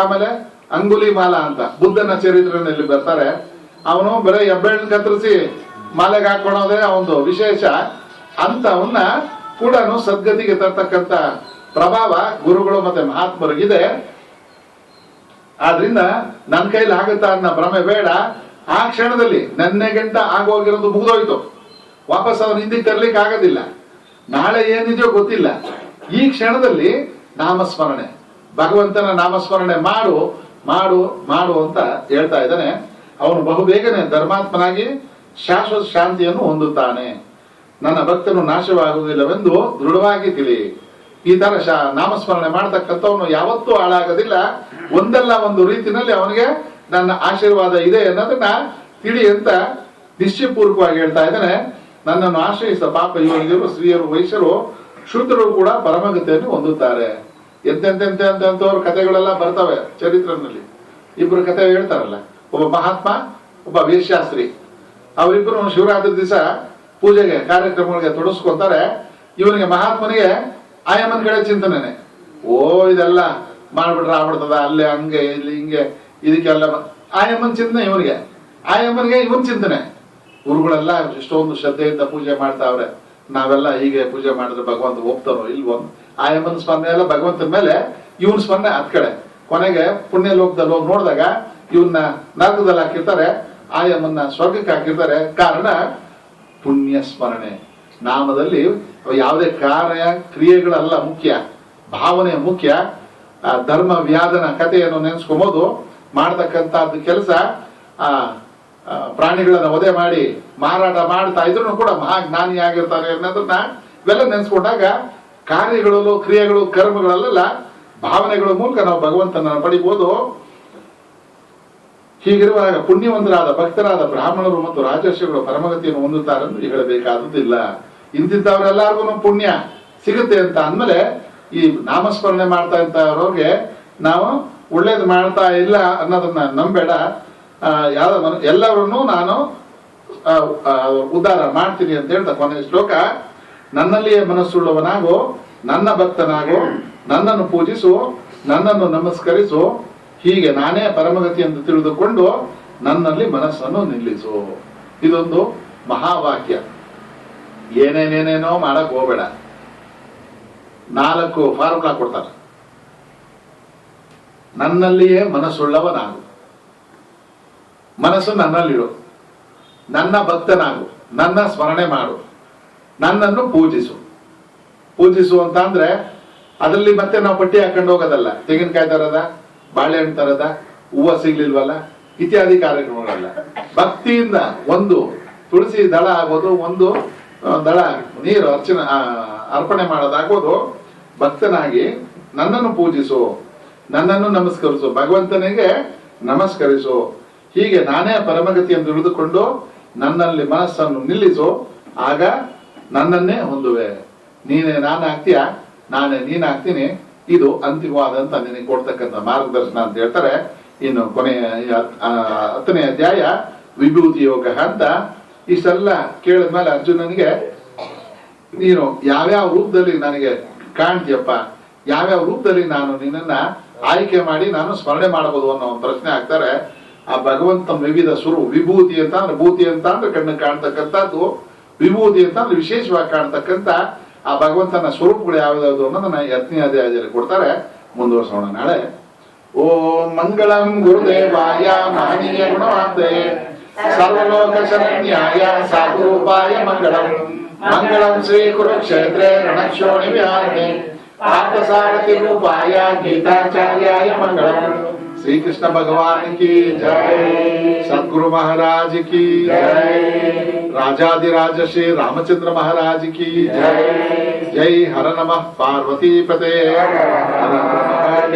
ಆಮೇಲೆ ಅಂಗುಲಿ ಮಾಲ ಅಂತ. ಬುದ್ಧನ ಚರಿತ್ರೆಯಲ್ಲಿ ಬರ್ತಾರೆ. ಅವನು ಬರೀ ಹೆಬ್ಬೆಳ್ ಕತ್ತರಿಸಿ ಮಾಲೆಗೆ ಹಾಕೊಳೋದೇ ಒಂದು ವಿಶೇಷ. ಅಂತ ಅವನ್ನ ಕೂಡ ಸದ್ಗತಿಗೆ ತರ್ತಕ್ಕಂತ ಪ್ರಭಾವ ಗುರುಗಳು ಮತ್ತೆ ಮಹಾತ್ಮರಿಗಿದೆ ಆದ್ರಿಂದ ನನ್ನ ಕೈಲಿ ಆಗುತ್ತಾ ಅನ್ನೋ ಭ್ರಮೆ ಬೇಡ. ಆ ಕ್ಷಣದಲ್ಲಿ ನನ್ನೆ ಗಂಟ ಆಗೋಗಿರೋದು ಮುಗಿದೋಯ್ತು. ವಾಪಸ್ ಅವನು ಹಿಂದಿಗೆ ತರ್ಲಿಕ್ಕೆ ಆಗೋದಿಲ್ಲ. ನಾಳೆ ಏನಿದೆಯೋ ಗೊತ್ತಿಲ್ಲ. ಈ ಕ್ಷಣದಲ್ಲಿ ನಾಮಸ್ಮರಣೆ. ಭಗವಂತನ ನಾಮಸ್ಮರಣೆ ಮಾಡು. ಮಾಡು ಮಾಡು ಅಂತ ಹೇಳ್ತಾ ಇದ್ದಾನೆ. ಅವನು ಬಹುಬೇಗನೆ ಧರ್ಮಾತ್ಮನಾಗಿ ಶಾಶ್ವತ ಶಾಂತಿಯನ್ನು ಹೊಂದುತ್ತಾನೆ. ನನ್ನ ಭಕ್ತನು ನಾಶವಾಗುವುದಿಲ್ಲವೆಂದು ದೃಢವಾಗಿ ತಿಳಿ ಈ ತರ ಶಾ ನಾಮಸ್ಮರಣೆ ಮಾಡತಕ್ಕಂಥವನು ಯಾವತ್ತೂ ಹಾಳಾಗೋದಿಲ್ಲ. ಒಂದಲ್ಲ ಒಂದು ರೀತಿನಲ್ಲಿ ಅವನಿಗೆ ನನ್ನ ಆಶೀರ್ವಾದ ಇದೆ ಅನ್ನೋದನ್ನ ತಿಳಿ ಅಂತ ನಿಶ್ಚಯಪೂರ್ವಕವಾಗಿ ಹೇಳ್ತಾ ಇದ್ದಾನೆ. ನನ್ನನ್ನು ಆಶ್ರಯಿಸಿದ ಪಾಪ ಯೋಗಿಯರು ಸ್ತ್ರೀಯರು, ವೈಶ್ಯರು, ಶೂದ್ರರು ಕೂಡ ಪರಮಗತಿಯನ್ನು ಹೊಂದುತ್ತಾರೆ. ಎಂತೆಂತೆಂತೆಂತೆಂಥವ್ರ ಕಥೆಗಳೆಲ್ಲ ಬರ್ತವೆ ಚರಿತ್ರನಲ್ಲಿ ಇಬ್ರು ಕಥೆ ಹೇಳ್ತಾರಲ್ಲ, ಒಬ್ಬ ಮಹಾತ್ಮ, ಒಬ್ಬ ವೀರಶಾಸ್ತ್ರಿ. ಅವರಿಬ್ಬರು ಶಿವರಾತ್ರಿ ದಿವಸ ಪೂಜೆಗೆ, ಕಾರ್ಯಕ್ರಮಗಳಿಗೆ ತೊಡಸ್ಕೊತಾರೆ ಇವನಿಗೆ ಮಹಾತ್ಮನಿಗೆ ಆಯಮ್ಮನ ಕಡೆ ಚಿಂತನೆ ಓ, ಇದೆಲ್ಲ ಮಾಡ್ಬಿಟ್ರೆ ಆಗ್ಬಿಡ್ತದ, ಅಲ್ಲೇ, ಹಂಗೆ, ಇಲ್ಲಿ, ಹಿಂಗೆ, ಇದಕ್ಕೆಲ್ಲ ಆಯಮ್ಮನ್ ಚಿಂತನೆ ಇವನಿಗೆ. ಆಯಮ್ಮನಿಗೆ ಇವನ್ ಚಿಂತನೆ. ಗುರುಗಳೆಲ್ಲ ಎಷ್ಟೊಂದು ಶ್ರದ್ಧೆಯಿಂದ ಪೂಜೆ ಮಾಡ್ತಾವ್ರೆ. ನಾವೆಲ್ಲ ಹೀಗೆ ಪೂಜೆ ಮಾಡಿದ್ರೆ ಭಗವಂತ ಒಪ್ತಾನೋ ಇಲ್ವೋ ಆಯಮ್ಮನ ಸ್ಮರಣೆ ಎಲ್ಲ ಭಗವಂತನ ಮೇಲೆ ಇವನ್ ಸ್ಮರಣೆ ಹತ್ ಕಡೆ. ಕೊನೆಗೆ ಪುಣ್ಯ ಲೋಕದಲ್ಲಿ ಹೋಗಿ ನೋಡಿದಾಗ ಇವನ್ನ ನರಕದಲ್ಲಿ ಹಾಕಿರ್ತಾರೆ ಆಯಮ್ಮನ್ನ ಸ್ವರ್ಗಕ್ಕೆ ಹಾಕಿರ್ತಾರೆ. ಕಾರಣ ಪುಣ್ಯ ಸ್ಮರಣೆ. ನಾಮದಲ್ಲಿ ಯಾವುದೇ ಕಾರ್ಯ ಕ್ರಿಯೆಗಳಲ್ಲ ಮುಖ್ಯ. ಭಾವನೆ ಮುಖ್ಯ. ಧರ್ಮ ವ್ಯಾಧನ ಕಥೆಯನ್ನು ನೆನೆಸ್ಕೊಂಬೋದು. ಮಾಡ್ತಕ್ಕಂಥದ್ದು ಕೆಲಸ ಆ ಆ, ಪ್ರಾಣಿಗಳನ್ನ ವಧೆ ಮಾಡಿ ಮಾರಾಟ ಮಾಡ್ತಾ ಇದ್ರು ಕೂಡ ಮಹಾಜ್ಞಾನಿ ಆಗಿರ್ತಾರೆ ಅನ್ನೋದನ್ನ ಇವೆಲ್ಲ ನೆನೆಸ್ಕೊಂಡಾಗ ಕಾರ್ಯಗಳು ಕ್ರಿಯೆಗಳು, ಕರ್ಮಗಳಲ್ಲೆಲ್ಲ, ಭಾವನೆಗಳ ಮೂಲಕ ನಾವು ಭಗವಂತನನ್ನು ಪಡಿಬಹುದು ಹೀಗಿರುವಾಗ ಪುಣ್ಯವಂತರಾದ, ಭಕ್ತರಾದ ಬ್ರಾಹ್ಮಣರು ಮತ್ತು ರಾಜರ್ಷಿಗಳು ಪರಮಗತಿಯನ್ನು ಹೊಂದುತ್ತಾರೆಂದು ಹೇಳಬೇಕಾದುದಿಲ್ಲ ಇಂತಿದ್ದವರೆಲ್ಲರಿಗೂ ಪುಣ್ಯ ಸಿಗುತ್ತೆ ಅಂತ ಅಂದ್ಮೇಲೆ ಈ ನಾಮಸ್ಮರಣೆ ಮಾಡ್ತಾ ಇರ್ತವ್ರಿಗೆ ನಾವು ಒಳ್ಳೇದು ಮಾಡ್ತಾ ಇಲ್ಲ ಅನ್ನೋದನ್ನ ನಂಬೇಡ. ಯಾವ ಎಲ್ಲರನ್ನೂ ನಾನು ಉದ್ಧಾರ ಮಾಡ್ತೀನಿ ಅಂತ ಹೇಳ್ತಾ ಕೊನೆಯ ಶ್ಲೋಕ. ನನ್ನಲ್ಲಿಯೇ ಮನಸ್ಸುಳ್ಳವನಾಗೋ, ನನ್ನ ಭಕ್ತನಾಗೋ, ನನ್ನನ್ನು ಪೂಜಿಸು, ನನ್ನನ್ನು ನಮಸ್ಕರಿಸು, ಹೀಗೆ ನಾನೇ ಪರಮಗತಿ ಎಂದು ತಿಳಿದುಕೊಂಡು ನನ್ನಲ್ಲಿ ಮನಸ್ಸನ್ನು ನಿಲ್ಲಿಸು. ಇದೊಂದು ಮಹಾವಾಕ್ಯ. ಏನೇನೇನೇನೋ ಮಾಡಕ್ ಹೋಗ್ಬೇಡ. ನಾಲ್ಕು ಫಾರ್ಮುಲಾ ಕೊಡ್ತಾರೆ. ನನ್ನಲ್ಲಿಯೇ ಮನಸ್ಸುಳ್ಳವನಾಗು. ಮನಸ್ಸು ನನ್ನಲ್ಲಿಡು ನನ್ನ ಭಕ್ತನಾಗು. ನನ್ನ ಸ್ಮರಣೆ ಮಾಡು. ನನ್ನನ್ನು ಪೂಜಿಸು. ಪೂಜಿಸು ಅಂತ ಅಂದ್ರೆ ಅದರಲ್ಲಿ ಮತ್ತೆ ನಾವು ಪಟ್ಟಿ ಹಾಕೊಂಡು ಹೋಗೋದಲ್ಲ. ತೆಂಗಿನಕಾಯಿ ತರದ, ಬಾಳೆಹಣ್ಣು ತರದ, ಹೂವ ಸಿಗ್ಲಿಲ್ವಲ್ಲ? ಇತ್ಯಾದಿ ಕಾರ್ಯಕ್ರಮಗಳಲ್ಲ. ಭಕ್ತಿಯಿಂದ ಒಂದು ತುಳಸಿ ದಳ ಆಗೋದು, ಒಂದು ದಳ, ನೀರು ಅರ್ಚನೆ ಅರ್ಪಣೆ ಮಾಡೋದಾಗೋದು ಭಕ್ತನಾಗಿ ನನ್ನನ್ನು ಪೂಜಿಸು, ನನ್ನನ್ನು ನಮಸ್ಕರಿಸು, ಭಗವಂತನಿಗೆ ನಮಸ್ಕರಿಸು. ಹೀಗೆ ನಾನೇ ಪರಮಗತಿಯನ್ನು ತಿಳಿದುಕೊಂಡು ನನ್ನಲ್ಲಿ ಮನಸ್ಸನ್ನು ನಿಲ್ಲಿಸು. ಆಗ ನನ್ನನ್ನೇ ಹೊಂದುವೆ. ನೀನೇ ನಾನು ಆಗ್ತೀಯ? ನಾನೇ ನೀನ್ ಆಗ್ತೀನಿ. ಇದು ಅಂತಿಮವಾದಂತ ನಿನಗೆ ಕೊಡ್ತಕ್ಕಂಥ ಮಾರ್ಗದರ್ಶನ ಅಂತ ಹೇಳ್ತಾರೆ. ಇನ್ನು ಕೊನೆಯ ಹತ್ತನೇ ಅಧ್ಯಾಯ, ವಿಭೂತಿ ಯೋಗ ಅಂತ. ಇಷ್ಟೆಲ್ಲ ಕೇಳಿದ್ಮೇಲೆ ಅರ್ಜುನನಿಗೆ ನೀನು ಯಾವ್ಯಾವ ರೂಪದಲ್ಲಿ ನನಗೆ ಕಾಣ್ತೀಯಪ್ಪ? ಯಾವ್ಯಾವ ರೂಪದಲ್ಲಿ ನಾನು ನಿನ್ನನ್ನ ಆಯ್ಕೆ ಮಾಡಿ ನಾನು ಸ್ಮರಣೆ ಮಾಡಬಹುದು ಅನ್ನೋ ಒಂದು ಪ್ರಶ್ನೆ ಹಾಕ್ತಾರೆ ಆ ಭಗವಂತ ವಿವಿಧ ಸುರು ವಿಭೂತಿ ಅಂತ ಅಂದ್ರೆ ಭೂತಿ ಅಂತ ಅಂದ್ರೆ ಕಣ್ಣು ಕಾಣ್ತಕ್ಕಂಥದ್ದು. ವಿಭೂತಿ ಅಂತ ವಿಶೇಷವಾಗಿ ಕಾಣ್ತಕ್ಕಂತ ಆ ಭಗವಂತನ ಸ್ವರೂಪಗಳು ಯಾವ್ದಾವ್ದು ಅನ್ನೋದನ್ನ ಯತ್ನಿ ಅಧ್ಯಾಯದಲ್ಲಿ ಕೊಡ್ತಾರೆ. ಮುಂದುವರ್ಸೋಣ ನಾಳೆ. ಓಂ ಮಂಗಳಂ ಗುರುದೇವಾಯ ಮಹನೀಯ ಗುಣವಾಂತೆ ಸರ್ವಲೋಕ ಶರಣ್ಯಾಯ ಸಾಧುರೂಪಾಯ ಮಂಗಳಂ. ಮಂಗಳಂ ಶ್ರೀ ಕುರುಕ್ಷೇತ್ರೇ ರಣಕ್ಷೋಣಿ ವಿಹಾರಿಣಿ ಪಾರ್ಥಸಾರಥಿ ರೂಪಾಯ ಗೀತಾಚಾರ್ಯಾಯ ಮಂಗಳಂ. श्री कृष्ण भगवान की जय। सदगुरु महाराज की जय। राजाधिराज श्री रामचंद्र महाराज की जय। जय हर नमः पार्वती पते। हर हर